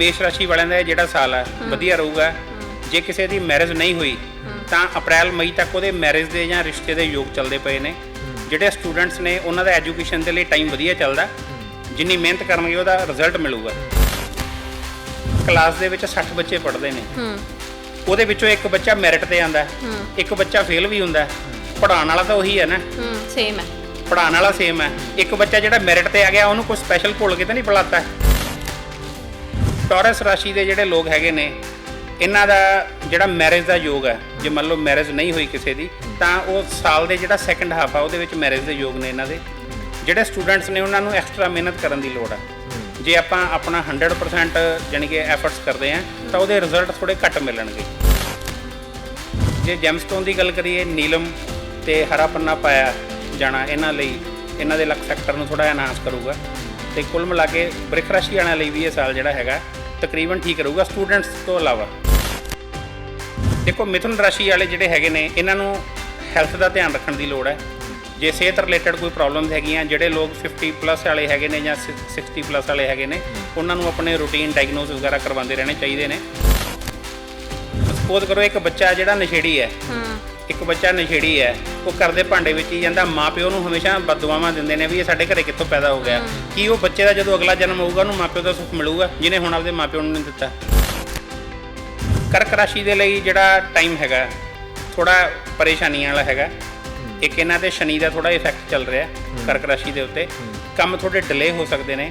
ਮੇਸ਼ ਰਾਸ਼ੀ ਵਾਲਿਆਂ ਦਾ ਇਹ ਜਿਹੜਾ ਸਾਲ ਹੈ। ਵਧੀਆ ਰਹੂਗਾ। ਜੇ ਕਿਸੇ ਦੀ ਮੈਰਿਜ ਨਹੀਂ ਹੋਈ ਤਾਂ ਅਪ੍ਰੈਲ ਮਈ ਤੱਕ ਉਹਦੇ ਮੈਰਿਜ ਦੇ ਜਾਂ ਰਿਸ਼ਤੇ ਦੇ ਯੋਗ ਚੱਲਦੇ ਪਏ ਨੇ। ਜਿਹੜੇ ਸਟੂਡੈਂਟਸ ਨੇ ਉਹਨਾਂ ਦਾ ਐਜੂਕੇਸ਼ਨ ਦੇ ਲਈ ਟਾਈਮ ਵਧੀਆ ਚੱਲਦਾ। ਜਿੰਨੀ ਮਿਹਨਤ ਕਰਨਗੇ ਉਹਦਾ ਰਿਜ਼ਲਟ ਮਿਲੂਗਾ। ਕਲਾਸ ਦੇ ਵਿੱਚ 60 ਬੱਚੇ ਪੜ੍ਹਦੇ ਨੇ। ਉਹਦੇ ਵਿੱਚੋਂ ਇੱਕ ਬੱਚਾ ਮੈਰਿਟ ਤੇ ਆਂਦਾ ਇੱਕ ਬੱਚਾ ਫੇਲ ਵੀ ਹੁੰਦਾ। ਪੜਾਉਣ ਵਾਲਾ ਤਾਂ ਉਹੀ ਹੈ ਨਾ। ਸੇਮ ਹੈ। ਪੜਾਉਣ ਵਾਲਾ ਸੇਮ ਹੈ। ਇੱਕ ਬੱਚਾ ਜਿਹੜਾ ਮੈਰਿਟ ਤੇ ਆ ਗਿਆ ਉਹਨੂੰ ਕੋਈ ਸਪੈਸ਼ਲ ਭੁੱਲ ਕੇ ਤਾਂ ਨਹੀਂ ਪੜਾਤਾ ਟੌਰਸ ਰਾਸ਼ੀ ਦੇ ਜਿਹੜੇ ਲੋਕ ਹੈਗੇ ਨੇ ਇਹਨਾਂ ਦਾ ਜਿਹੜਾ ਮੈਰਿਜ ਦਾ ਯੋਗ ਹੈ ਜੇ ਮੰਨ ਲਓ ਮੈਰਿਜ ਨਹੀਂ ਹੋਈ ਕਿਸੇ ਦੀ ਤਾਂ ਉਹ ਸਾਲ ਦੇ ਜਿਹੜਾ ਸੈਕੰਡ ਹਾਫ ਆ ਉਹਦੇ ਵਿੱਚ ਮੈਰਿਜ ਦੇ ਯੋਗ ਨੇ ਇਹਨਾਂ ਦੇ। ਜਿਹੜੇ ਸਟੂਡੈਂਟਸ ਨੇ ਉਹਨਾਂ ਨੂੰ ਐਕਸਟਰਾ ਮਿਹਨਤ ਕਰਨ ਦੀ ਲੋੜ ਹੈ। ਜੇ ਆਪਾਂ ਆਪਣਾ 100% ਜਾਣੀ ਕਿ ਐਫਰਟਸ ਕਰਦੇ ਆ ਤਾਂ ਉਹਦੇ ਰਿਜ਼ਲਟ ਥੋੜੇ ਘੱਟ ਮਿਲਣਗੇ। ਜੇ ਜੈਮਸਟੋਨ ਦੀ ਗੱਲ ਕਰੀਏ ਨੀਲਮ ਤੇ ਹਰਾ ਪੰਨਾ ਪਾਇਆ ਜਾਣਾ ਇਹਨਾਂ ਲਈ ਇਹਨਾਂ ਦੇ ਲੱਕ ਫੈਕਟਰ ਨੂੰ ਥੋੜਾ ਐਨਹਾਂਸ ਕਰੂਗਾ। ਤੇ ਕੁੱਲ ਮਿਲਾ ਕੇ ਬ੍ਰਿਕ ਰਾਸ਼ੀ ਵਾਲਿਆਂ ਲਈ ਵੀ ਇਹ ਸਾਲ ਜਿਹੜਾ ਹੈਗਾ ਤਕਰੀਬਨ ਠੀਕ ਰਹੂਗਾ ਸਟੂਡੈਂਟਸ ਤੋਂ ਇਲਾਵਾ। ਦੇਖੋ, ਮਿਥੁਨ ਰਾਸ਼ੀ ਵਾਲੇ ਜਿਹੜੇ ਹੈਗੇ ਨੇ, ਇਹਨਾਂ ਨੂੰ ਹੈਲਥ ਦਾ ਧਿਆਨ ਰੱਖਣ ਦੀ ਲੋੜ ਹੈ। ਜੇ ਸਿਹਤ ਰਿਲੇਟਡ ਕੋਈ ਪ੍ਰੋਬਲਮਸ ਹੈਗੀਆਂ, ਜਿਹੜੇ ਲੋਕ 50 ਪਲੱਸ ਵਾਲੇ ਹੈਗੇ ਨੇ ਜਾਂ 60 ਪਲੱਸ ਵਾਲੇ ਹੈਗੇ ਨੇ, ਉਹਨਾਂ ਨੂੰ ਆਪਣੇ ਰੂਟੀਨ ਡਾਇਗਨੋਸ ਵਗੈਰਾ ਕਰਵਾਉਂਦੇ ਰਹਿਣੇ ਚਾਹੀਦੇ ਨੇ। ਸਪੋਜ਼ ਕਰੋ ਇੱਕ ਬੱਚਾ ਜਿਹੜਾ ਨਸ਼ੇੜੀ ਹੈ। ਇੱਕ ਬੱਚਾ ਨਸ਼ੇੜੀ ਹੈ ਉਹ ਕਰਦੇ ਭਾਂਡੇ ਵਿੱਚ ਹੀ ਜਾਂਦਾ ਮਾਪਿਓ ਨੂੰ ਹਮੇਸ਼ਾ ਬਦਦੁਆਵਾਂ ਦਿੰਦੇ ਨੇ ਵੀ ਇਹ ਸਾਡੇ ਘਰੇ ਕਿੱਥੋਂ ਪੈਦਾ ਹੋ ਗਿਆ। ਕੀ ਉਹ ਬੱਚੇ ਦਾ ਜਦੋਂ ਅਗਲਾ ਜਨਮ ਹੋਊਗਾ ਉਹਨੂੰ ਮਾਪਿਓ ਦਾ ਸੁੱਖ ਮਿਲੂਗਾ ਜਿਹਨੇ ਹੁਣ ਆਪਦੇ ਮਾਪਿਓ ਨੂੰ ਨਹੀਂ ਦਿੱਤਾ? ਕਰਕ ਰਾਸ਼ੀ ਦੇ ਲਈ ਜਿਹੜਾ ਟਾਈਮ ਹੈਗਾ ਥੋੜਾ ਪਰੇਸ਼ਾਨੀਆਂ ਵਾਲਾ ਹੈਗਾ। ਇੱਕ ਇਹਨਾਂ ਤੇ ਸ਼ਨੀ ਦਾ ਥੋੜਾ ਇਫੈਕਟ ਚੱਲ ਰਿਹਾ ਕਰਕ ਰਾਸ਼ੀ ਦੇ ਉੱਤੇ। ਕੰਮ ਥੋੜੇ ਡਿਲੇ ਹੋ ਸਕਦੇ ਨੇ।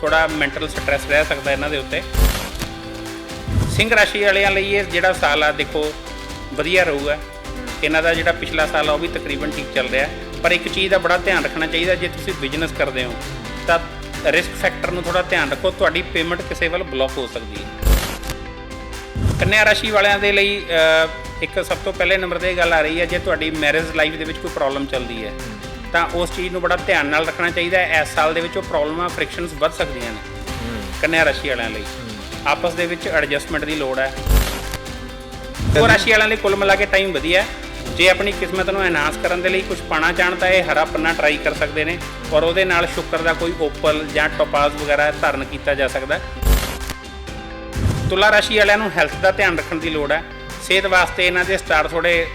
ਥੋੜਾ ਮੈਂਟਲ ਸਟ੍ਰੈਸ ਰਹਿ ਸਕਦਾ ਇਹਨਾਂ ਦੇ ਉੱਤੇ। ਸਿੰਘ ਰਾਸ਼ੀ ਵਾਲਿਆਂ ਲਈ ਇਹ ਜਿਹੜਾ ਸਾਲ ਆ ਦੇਖੋ ਵਧੀਆ ਰਹੂਗਾ। ਇਹਨਾਂ ਦਾ ਜਿਹੜਾ ਪਿਛਲਾ ਸਾਲ ਆ ਉਹ ਵੀ ਤਕਰੀਬਨ ਠੀਕ ਚੱਲ ਰਿਹਾ। ਪਰ ਇੱਕ ਚੀਜ਼ ਦਾ ਬੜਾ ਧਿਆਨ ਰੱਖਣਾ ਚਾਹੀਦਾ ਜੇ ਤੁਸੀਂ ਬਿਜ਼ਨਸ ਕਰਦੇ ਹੋ ਤਾਂ ਰਿਸਕ ਫੈਕਟਰ ਨੂੰ ਥੋੜਾ ਧਿਆਨ ਰੱਖੋ ਤੁਹਾਡੀ ਪੇਮੈਂਟ ਕਿਸੇ ਵੱਲ ਬਲੌਕ ਹੋ ਸਕਦੀ ਹੈ। ਕੰਨਿਆ ਰਾਸ਼ੀ ਵਾਲਿਆਂ ਦੇ ਲਈ ਇੱਕ ਸਭ ਤੋਂ ਪਹਿਲੇ ਨੰਬਰ ਤੇ ਇਹ ਗੱਲ ਆ ਰਹੀ ਹੈ ਜੇ ਤੁਹਾਡੀ ਮੈਰਿਜ ਲਾਈਫ ਦੇ ਵਿੱਚ ਕੋਈ ਪ੍ਰੋਬਲਮ ਚੱਲਦੀ ਹੈ ਤਾਂ ਉਸ ਚੀਜ਼ ਨੂੰ ਬੜਾ ਧਿਆਨ ਨਾਲ ਰੱਖਣਾ ਚਾਹੀਦਾ ਹੈ। ਇਸ ਸਾਲ ਦੇ ਵਿੱਚ ਉਹ ਪ੍ਰੋਬਲਮਾਂ ਫ੍ਰਿਕਸ਼ਨਸ ਵੱਧ ਸਕਦੀਆਂ ਨੇ ਕੰਨਿਆ ਰਾਸ਼ੀ ਵਾਲਿਆਂ ਲਈ। ਆਪਸ ਦੇ ਵਿੱਚ ਐਡਜਸਟਮੈਂਟ ਦੀ ਲੋੜ ਹੈ। ਉਹ ਰਾਸ਼ੀ ਵਾਲਿਆਂ ਲਈ ਕੁੱਲ ਮਿਲਾ ਕੇ ਟਾਈਮ ਵਧੀਆ ਹੈ। ਜੇ ਆਪਣੀ ਕਿਸਮਤ ਨੂੰ ਐਨਹਾਂਸ ਕਰਨ ਦੇ ਲਈ ਕੁਝ ਪਾਣਾ ਚਾਹਣ ਤਾਂ ਇਹ ਹਰਾ ਪੰਨਾ ਟਰਾਈ ਕਰ ਸਕਦੇ ਨੇ ਔਰ ਉਹਦੇ ਨਾਲ ਸ਼ੁਕਰ ਦਾ ਕੋਈ ਓਪਲ ਜਾਂ ਟੋਪਾਜ਼ ਵਗੈਰਾ ਧਾਰਨ ਕੀਤਾ ਜਾ ਸਕਦਾ ਤੁਲਾ ਰਾਸ਼ੀ ਵਾਲਿਆਂ ਨੂੰ ਹੈਲਥ ਦਾ ਧਿਆਨ ਰੱਖਣ ਦੀ ਲੋੜ ਹੈ। ਸਿਹਤ ਵਾਸਤੇ ਇਹਨਾਂ ਦੇ ਸਟਾਰ ਥੋੜੇ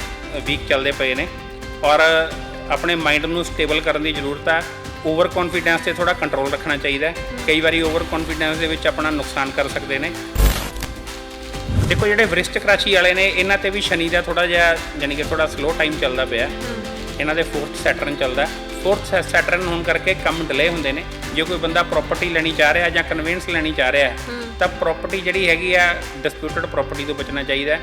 ਵੀਕ ਚੱਲਦੇ ਪਏ ਨੇ ਔਰ ਆਪਣੇ ਮਾਈਂਡ ਨੂੰ ਸਟੇਬਲ ਕਰਨ ਦੀ ਜ਼ਰੂਰਤ ਹੈ। ਓਵਰ ਕੌਨਫੀਡੈਂਸ ਤੇ ਥੋੜਾ ਕੰਟਰੋਲ ਰੱਖਣਾ ਚਾਹੀਦਾ ਹੈ। ਕਈ ਵਾਰੀ ਓਵਰ ਕੌਨਫੀਡੈਂਸ ਦੇ ਵਿੱਚ ਆਪਣਾ ਨੁਕਸਾਨ ਕਰ ਸਕਦੇ ਨੇ। ਦੇਖੋ ਜਿਹੜੇ ਵਰਿਸ਼ਟਕ ਰਾਸ਼ੀ ਵਾਲੇ ਨੇ ਇਹਨਾਂ ਤੇ ਵੀ ਸ਼ਨੀ ਦਾ ਥੋੜਾ ਜਿਹਾ ਯਾਨੀ ਕਿ ਥੋੜਾ ਸਲੋ ਟਾਈਮ ਚੱਲਦਾ ਪਿਆ। ਇਹਨਾਂ ਦੇ ਫੋਰਥ ਸੈਟਰਨ ਚੱਲਦਾ। ਫੋਰਥ ਸੈਟਰਨ ਹੋਣ ਕਰਕੇ ਕੰਮ ਡਿਲੇ ਹੁੰਦੇ ਨੇ। ਜੇ ਕੋਈ ਬੰਦਾ ਪ੍ਰਾਪਰਟੀ ਲੈਣੀ ਚਾਹ ਰਿਹਾ ਜਾਂ ਕਨਵੈਂਸ ਲੈਣੀ ਚਾਹ ਰਿਹਾ ਤਾਂ ਪ੍ਰਾਪਰਟੀ ਜਿਹੜੀ ਹੈਗੀ ਆ ਡਿਸਪਿਊਟਡ ਪ੍ਰਾਪਰਟੀ ਤੋਂ ਬਚਣਾ ਚਾਹੀਦਾ।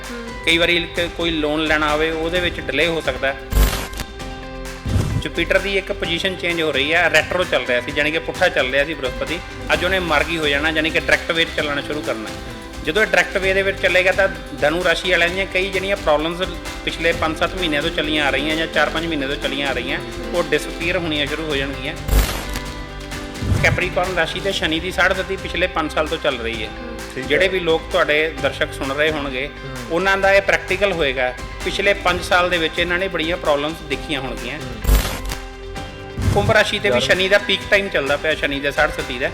ਕਈ ਵਾਰੀ ਕੋਈ ਲੋਨ ਲੈਣਾ ਹੋਵੇ ਉਹਦੇ ਵਿੱਚ ਡਿਲੇ ਹੋ ਸਕਦਾ ਹੈ। ਜੁਪੀਟਰ ਦੀ ਇੱਕ ਪੋਜੀਸ਼ਨ ਚੇਂਜ ਹੋ ਰਹੀ ਹੈ ਰੈਟਰੋ ਚੱਲ ਰਿਹਾ ਸੀ ਯਾਨੀ ਕਿ ਪੁੱਠਾ ਚੱਲ ਰਿਹਾ ਸੀ ਬ੍ਰਹਸਪਤੀ। ਅੱਜ ਉਹਨੇ ਮਾਰਗੀ ਹੋ ਜਾਣਾ ਯਾਨੀ ਕਿ ਡਾਇਰੈਕਟ ਵੇ 'ਚ ਚੱਲਣਾ ਸ਼ੁਰੂ ਕਰਨਾ। ਜਦੋਂ ਇਹ ਡਾਇਰੈਕਟ ਵੇ ਦੇ ਵਿੱਚ ਚੱਲੇਗਾ ਤਾਂ ਧਨੂ ਰਾਸ਼ੀ ਵਾਲਿਆਂ ਦੀਆਂ ਕਈ ਜਿਹੜੀਆਂ ਪ੍ਰੋਬਲਮਸ ਪਿਛਲੇ 5-7 ਮਹੀਨਿਆਂ ਤੋਂ ਚੱਲੀਆਂ ਆ ਰਹੀਆਂ ਜਾਂ 4-5 ਮਹੀਨੇ ਤੋਂ ਚੱਲੀਆਂ ਆ ਰਹੀਆਂ ਉਹ ਡਿਸਪੀਅਰ ਹੋਣੀਆਂ ਸ਼ੁਰੂ ਹੋ ਜਾਣਗੀਆਂ। ਕੈਪਰੀਕੌਰਨ ਰਾਸ਼ੀ ਤੇ ਸ਼ਨੀ ਦੀ ਸਾੜਸਤੀ ਪਿਛਲੇ 5 ਸਾਲ ਤੋਂ ਚੱਲ ਰਹੀ ਹੈ। ਜਿਹੜੇ ਵੀ ਲੋਕ ਤੁਹਾਡੇ ਦਰਸ਼ਕ ਸੁਣ ਰਹੇ ਹੋਣਗੇ ਉਹਨਾਂ ਦਾ ਇਹ ਪ੍ਰੈਕਟੀਕਲ ਹੋਏਗਾ। ਪਿਛਲੇ 5 ਸਾਲ ਦੇ ਵਿੱਚ ਇਹਨਾਂ ਨੇ ਬੜੀਆਂ ਪ੍ਰੋਬਲਮਸ ਦੇਖੀਆਂ ਹੋਣਗੀਆਂ। ਕੁੰਭ ਰਾਸ਼ੀ ਤੇ ਵੀ ਸ਼ਨੀ ਦਾ ਪੀਕ ਟਾਈਮ ਚੱਲਦਾ ਪਿਆ ਸ਼ਨੀ ਦੇ 67 ਦਾ।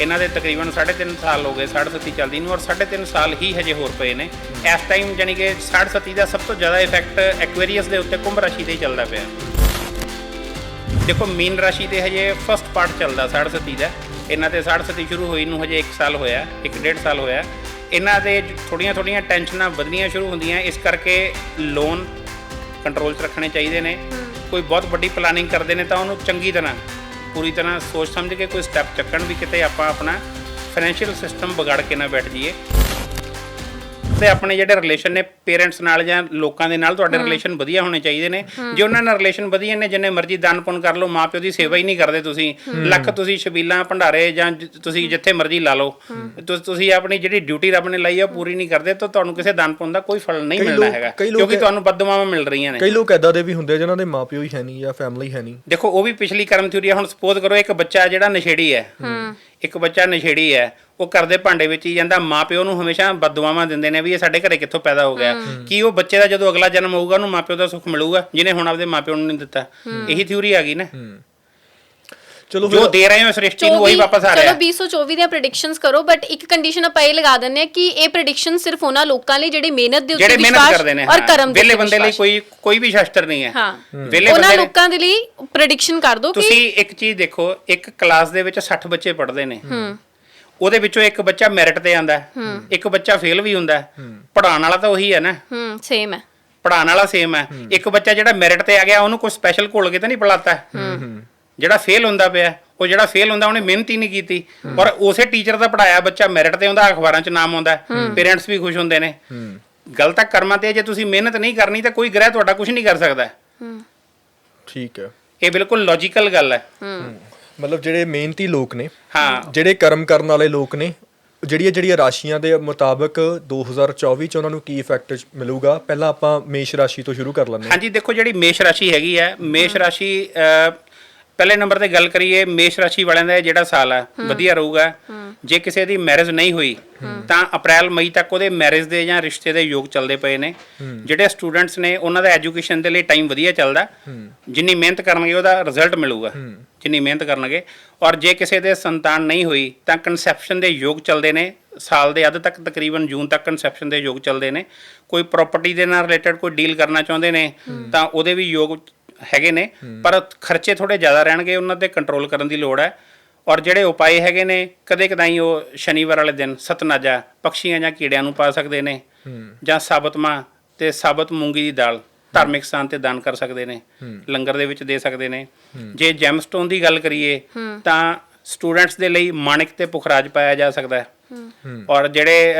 ਇਹਨਾਂ ਦੇ ਤਕਰੀਬਨ 3.5 ਸਾਲ ਹੋ ਗਏ 67 ਚੱਲਦੀ ਨੂੰ ਔਰ 3.5 ਸਾਲ ਹੀ ਹਜੇ ਹੋਰ ਪਏ ਨੇ। ਇਸ ਟਾਈਮ ਯਾਨੀ ਕਿ 67 ਦਾ ਸਭ ਤੋਂ ਜ਼ਿਆਦਾ ਇਫੈਕਟ ਐਕੁਏਰੀਅਸ ਦੇ ਉੱਤੇ ਕੁੰਭ ਰਾਸ਼ੀ ਤੇ ਹੀ ਚੱਲਦਾ ਪਿਆ। ਦੇਖੋ ਮੀਨ ਰਾਸ਼ੀ ਤੇ ਹਜੇ ਫਸਟ ਪਾਰਟ ਚੱਲਦਾ 67 ਦਾ। ਇਹਨਾਂ ਤੇ 67 ਸ਼ੁਰੂ ਹੋਈ ਨੂੰ ਹਜੇ 1 ਸਾਲ ਹੋਇਆ 1.5 ਸਾਲ ਹੋਇਆ। ਇਹਨਾਂ ਦੇ ਥੋੜੀਆਂ ਥੋੜੀਆਂ ਟੈਨਸ਼ਨਾਂ ਵਧਣੀਆਂ ਸ਼ੁਰੂ ਹੁੰਦੀਆਂ ਇਸ ਕਰਕੇ ਲੋਨ ਕੰਟਰੋਲ 'ਚ ਰੱਖਣੇ ਚਾਹੀਦੇ ਨੇ। ਕੋਈ ਬਹੁਤ ਵੱਡੀ ਪਲਾਨਿੰਗ ਕਰਦੇ ਨੇ ਤਾਂ ਉਹਨੂੰ ਚੰਗੀ ਤਰ੍ਹਾਂ ਪੂਰੀ ਤਰ੍ਹਾਂ ਸੋਚ ਸਮਝ ਕੇ ਕੋਈ ਸਟੈਪ ਚੱਕਣ ਵੀ ਕਿਤੇ ਆਪਾਂ ਆਪਣਾ ਫਾਈਨੈਂਸ਼ੀਅਲ ਸਿਸਟਮ ਵਿਗਾੜ ਕੇ ਨਾ ਬੈਠ ਜਾਈਏ। ਤੇ ਆਪਣੇ ਜਿਹੜੇ ਰਿਲੇਸ਼ਨ ਨੇ ਪੇਰੈਂਟਸ ਨਾਲ ਜਾਂ ਲੋਕਾਂ ਦੇ ਨਾਲ ਤੁਹਾਡੇ ਰਿਲੇਸ਼ਨ ਵਧੀਆ ਹੋਣੇ ਚਾਹੀਦੇ ਨੇ। ਜੇ ਉਹਨਾਂ ਨਾਲ ਰਿਲੇਸ਼ਨ ਵਧੀਆ ਨੇ ਜਿੰਨੇ ਮਰਜ਼ੀ ਦਾਨ ਪੁੰਨ ਕਰ ਲਓ ਮਾਪਿਓ ਦੀ ਸੇਵਾ ਹੀ ਨਹੀਂ ਕਰਦੇ ਤੁਸੀਂ। ਲੱਖ ਤੁਸੀਂ ਛਬੀਲਾਂ ਭੰਡਾਰੇ ਜਾਂ ਤੁਸੀਂ ਜਿੱਥੇ ਮਰਜ਼ੀ ਲਾ ਲਓ। ਤੁਸ- ਆਪਣੀ ਜਿਹੜੀ ਡਿਊਟੀ ਰੱਬ ਨੇ ਲਈ ਆ ਪੂਰੀ ਨਹੀਂ ਕਰਦੇ ਤਾਂ ਤੁਹਾਨੂੰ ਕਿਸੇ ਦਾਨ ਪੁੰਨ ਦਾ ਕੋਈ ਫਲ ਨਹੀਂ ਮਿਲਣਾ ਹੈਗਾ ਕਈ ਲੋਕ ਕਿਉਂਕਿ ਤੁਹਾਨੂੰ ਬਦਦੁਆਵਾਂ ਮਿਲ ਰਹੀਆਂ ਨੇ। ਕਈ ਲੋਕ ਐਦਾਂ ਦੇ ਵੀ ਹੁੰਦੇ ਜਿਨ੍ਹਾਂ ਦੇ ਮਾਪਿਓ ਹੀ ਹੈ ਨਹੀਂ ਜਾਂ ਫੈਮਿਲੀ ਹੈ ਨਹੀਂ। ਦੇਖੋ ਉਹ ਵੀ ਪਿਛਲੀ ਕਰਮ ਥਿਊਰੀ ਆ ਹੁਣ ਸਪੋਜ਼ ਕਰੋ ਇੱਕ ਬੱਚਾ ਜਿਹੜਾ ਨਸ਼ੇੜੀ ਹੈ। ਇੱਕ ਬੱਚਾ ਨਸ਼ੇੜੀ ਹੈ ਉਹ ਕਰਦੇ ਭਾਂਡੇ ਵਿੱਚ ਹੀ ਜਾਂਦਾ ਮਾਪਿਓ ਨੂੰ ਹਮੇਸ਼ਾ ਬਦਦੁਆਵਾਂ ਦਿੰਦੇ ਨੇ ਵੀ ਇਹ ਸਾਡੇ ਘਰੇ ਕਿੱਥੋਂ ਪੈਦਾ ਹੋ ਗਿਆ। ਕੀ ਉਹ ਬੱਚੇ ਦਾ ਜਦੋਂ ਅਗਲਾ ਜਨਮ ਹੋਊਗਾ ਉਹਨੂੰ ਮਾਪਿਓ ਦਾ ਸੁੱਖ ਮਿਲੂਗਾ ਜਿਹਨੇ ਹੁਣ ਆਪਦੇ ਮਾਪਿਓ ਨੂੰ ਨਹੀਂ ਦਿੱਤਾ। ਇਹੀ ਥਿਊਰੀ ਆ ਗਈ ਨਾ। ਚਲੋ ਜੋ ਦੇ ਰਹੇ ਹੋ ਸ੍ਰਿਸ਼ਟੀ ਨੂੰ ਉਹੀ ਵਾਪਸ ਆ ਰਿਹਾ ਚਲੋ ਹੈ। 2024 ਦੀਆਂ ਪ੍ਰੈਡਿਕਸ਼ਨਸ ਕਰੋ ਬਟ ਇੱਕ ਕੰਡੀਸ਼ਨ ਆਪਾਂ ਇਹ ਲਗਾ ਦਿੰਦੇ ਆ ਕਿ ਇਹ ਪ੍ਰੈਡਿਕਸ਼ਨ ਸਿਰਫ ਉਹਨਾਂ ਲੋਕਾਂ ਲਈ ਜਿਹੜੇ ਮਿਹਨਤ ਦੇ ਉੱਤੇ ਵਿਸ਼ਵਾਸ ਕਰਦੇ ਨੇ ਔਰ ਹਾਂ। ਕਰਮ ਦੇ ਉੱਤੇ ਬੰਦੇ ਲਈ ਵਿਸ਼ਵਾਸ। ਕੋਈ ਕੋਈ ਵੀ ਸ਼ਾਸਤਰ ਨਹੀਂ ਹੈ। ਹਾਂ। ਉਹਨਾਂ ਲੋਕਾਂ ਦੇ ਲਈ ਪ੍ਰੈਡਿਕਸ਼ਨ ਕਰ ਦਿਓ ਕਿ ਤੁਸੀਂ ਇੱਕ ਚੀਜ਼ ਦੇਖੋ ਇੱਕ ਕਲਾਸ ਦੇ ਵਿੱਚ 60 ਬੱਚੇ ਪੜ੍ਹਦੇ ਨੇ। ਉਹਦੇ ਵਿੱਚੋਂ ਇੱਕ ਬੱਚਾ ਮੈਰਿਟ ਤੇ ਆਂਦਾ ਇੱਕ ਬੱਚਾ ਫੇਲ ਵੀ ਹੁੰਦਾ ਪੜਾਉਣ ਵਾਲਾ ਤਾਂ ਉਹੀ ਹੈ ਨਾ। ਹੂੰ ਸੇਮ ਹੈ। ਪੜਾਉਣ ਵਾਲਾ ਸੇਮ ਹੈ। ਇੱਕ ਬੱਚਾ ਜਿਹੜਾ ਮੈਰਿਟ ਤੇ ਆ ਗਿਆ ਉਹਨੂੰ ਕੋਈ ਸਪੈਸ਼ਲ ਘੋਲ ਕੇ ਤਾਂ ਨਹੀਂ ਪੜਾਤਾ ਜਿਹੜਾ ਫੇਲ ਹੁੰਦਾ ਪਿਆ ਉਹ ਜਿਹੜਾ ਫੇਲ ਹੁੰਦਾ ਉਹਨੇ ਮਿਹਨਤ ਹੀ ਨਹੀਂ ਕੀਤੀ। ਔਰ ਉਸੇ ਟੀਚਰ ਦਾ ਪੜਾਇਆ ਬੱਚਾ ਮੈਰਿਟ ਤੇ ਆਉਂਦਾ ਅਖਬਾਰਾਂ 'ਚ ਨਾਮ ਆਉਂਦਾ ਪੇਰੈਂਟਸ ਵੀ ਖੁਸ਼ ਹੁੰਦੇ ਨੇ। ਗੱਲ ਤਾਂ ਕਰਮਾਂ ਤੇ ਜੇ ਤੁਸੀਂ ਮਿਹਨਤ ਨਹੀਂ ਕਰਨੀ ਤਾਂ ਕੋਈ ਗ੍ਰਹਿ ਤੁਹਾਡਾ ਕੁਝ ਨਹੀਂ ਕਰ ਸਕਦਾ। ਠੀਕ ਹੈ। ਇਹ ਬਿਲਕੁਲ ਲੌਜੀਕਲ ਗੱਲ ਹੈ। ਮਤਲਬ ਜਿਹੜੇ ਮਿਹਨਤੀ ਲੋਕ ਨੇ ਹਾਂ। ਜਿਹੜੇ ਕਰਮ ਕਰਨ ਵਾਲੇ ਲੋਕ ਨੇ ਜਿਹੜੀਆਂ ਜਿਹੜੀਆਂ ਰਾਸ਼ੀਆਂ ਦੇ ਮੁਤਾਬਕ 2024 ਚ ਉਹਨਾਂ ਨੂੰ ਕੀ ਇਫੈਕਟ ਮਿਲੂਗਾ? ਪਹਿਲਾਂ ਆਪਾਂ ਮੇਸ਼ ਰਾਸ਼ੀ ਤੋਂ ਸ਼ੁਰੂ ਕਰ ਲੈਂਦੇ ਹਾਂ। ਹਾਂਜੀ ਦੇਖੋ ਜਿਹੜੀ ਮੇਸ਼ ਰਾਸ਼ੀ ਹੈਗੀ ਹੈ ਮੇਸ਼ ਰਾਸ਼ੀ ਅਹ, ਪਹਿਲੇ ਨੰਬਰ ਤੇ ਗੱਲ ਕਰੀਏ ਮੇਸ਼ ਰਾਸ਼ੀ ਵਾਲਿਆਂ ਦਾ ਇਹ ਜਿਹੜਾ ਸਾਲ ਹੈ। ਵਧੀਆ ਰਹੂਗਾ। ਜੇ ਕਿਸੇ ਦੀ ਮੈਰਿਜ ਨਹੀਂ ਹੋਈ ਤਾਂ ਅਪ੍ਰੈਲ ਮਈ ਤੱਕ ਉਹਦੇ ਮੈਰਿਜ ਦੇ ਜਾਂ ਰਿਸ਼ਤੇ ਦੇ ਯੋਗ ਚੱਲਦੇ ਪਏ ਨੇ। ਜਿਹੜੇ ਸਟੂਡੈਂਟਸ ਨੇ ਉਹਨਾਂ ਦਾ ਐਜੂਕੇਸ਼ਨ ਦੇ ਲਈ ਟਾਈਮ ਵਧੀਆ ਚੱਲਦਾ। ਜਿੰਨੀ ਮਿਹਨਤ ਕਰਨਗੇ ਉਹਦਾ ਰਿਜ਼ਲਟ ਮਿਲੂਗਾ। ਜਿੰਨੀ ਮਿਹਨਤ ਕਰਨਗੇ। ਔਰ ਜੇ ਕਿਸੇ ਦੇ ਸੰਤਾਨ ਨਹੀਂ ਹੋਈ ਤਾਂ ਕਨਸੈਪਸ਼ਨ ਦੇ ਯੋਗ ਚੱਲਦੇ ਨੇ। ਸਾਲ ਦੇ ਅੱਧ ਤੱਕ ਤਕਰੀਬਨ ਜੂਨ ਤੱਕ ਕਨਸੈਪਸ਼ਨ ਦੇ ਯੋਗ ਚੱਲਦੇ ਨੇ। ਕੋਈ ਪ੍ਰਾਪਰਟੀ ਦੇ ਨਾਲ ਰਿਲੇਟਡ ਕੋਈ ਡੀਲ ਕਰਨਾ ਚਾਹੁੰਦੇ ਨੇ ਤਾਂ ਉਹਦੇ ਵੀ ਯੋਗ ਹੈਗੇ ਨੇ, ਪਰ ਖਰਚੇ ਥੋੜੇ ਜ਼ਿਆਦਾ ਰਹਿਣਗੇ, ਉਹਨਾਂ ਤੇ ਕੰਟਰੋਲ ਕਰਨ ਦੀ ਲੋੜ ਹੈ। ਔਰ ਜਿਹੜੇ ਉਪਾਏ ਹੈਗੇ ਨੇ, ਕਦੇ ਕਦਾਈ ਉਹ ਸ਼ਨੀਵਾਰ ਵਾਲੇ ਦਿਨ ਸਤਨਾਜਾ ਪਕਸ਼ੀਆਂ ਜਾਂ ਕੀੜਿਆਂ ਨੂੰ ਪਾ ਸਕਦੇ ਨੇ ਜਾਂ ਸਾਬਤ ਮਾਂ ਤੇ ਸਾਬਤ ਮੂੰਗੀ ਦੀ ਦਾਲ ਧਾਰਮਿਕ ਸਥਾਨ ਤੇ ਦਾਨ ਕਰ ਸਕਦੇ ਨੇ, ਲੰਗਰ ਦੇ ਵਿੱਚ ਦੇ ਸਕਦੇ ਨੇ। ਜੇ ਜੈਮਸਟੋਨ ਦੀ ਗੱਲ ਕਰੀਏ, ਤਾਂ ਸਟੂਡੈਂਟਸ ਦੇ ਲਈ ਮਾਣਿਕ ਤੇ ਪੁਖਰਾਜ ਪਾਇਆ ਜਾ ਸਕਦਾ ਹੈ। ਔਰ ਜਿਹੜੇ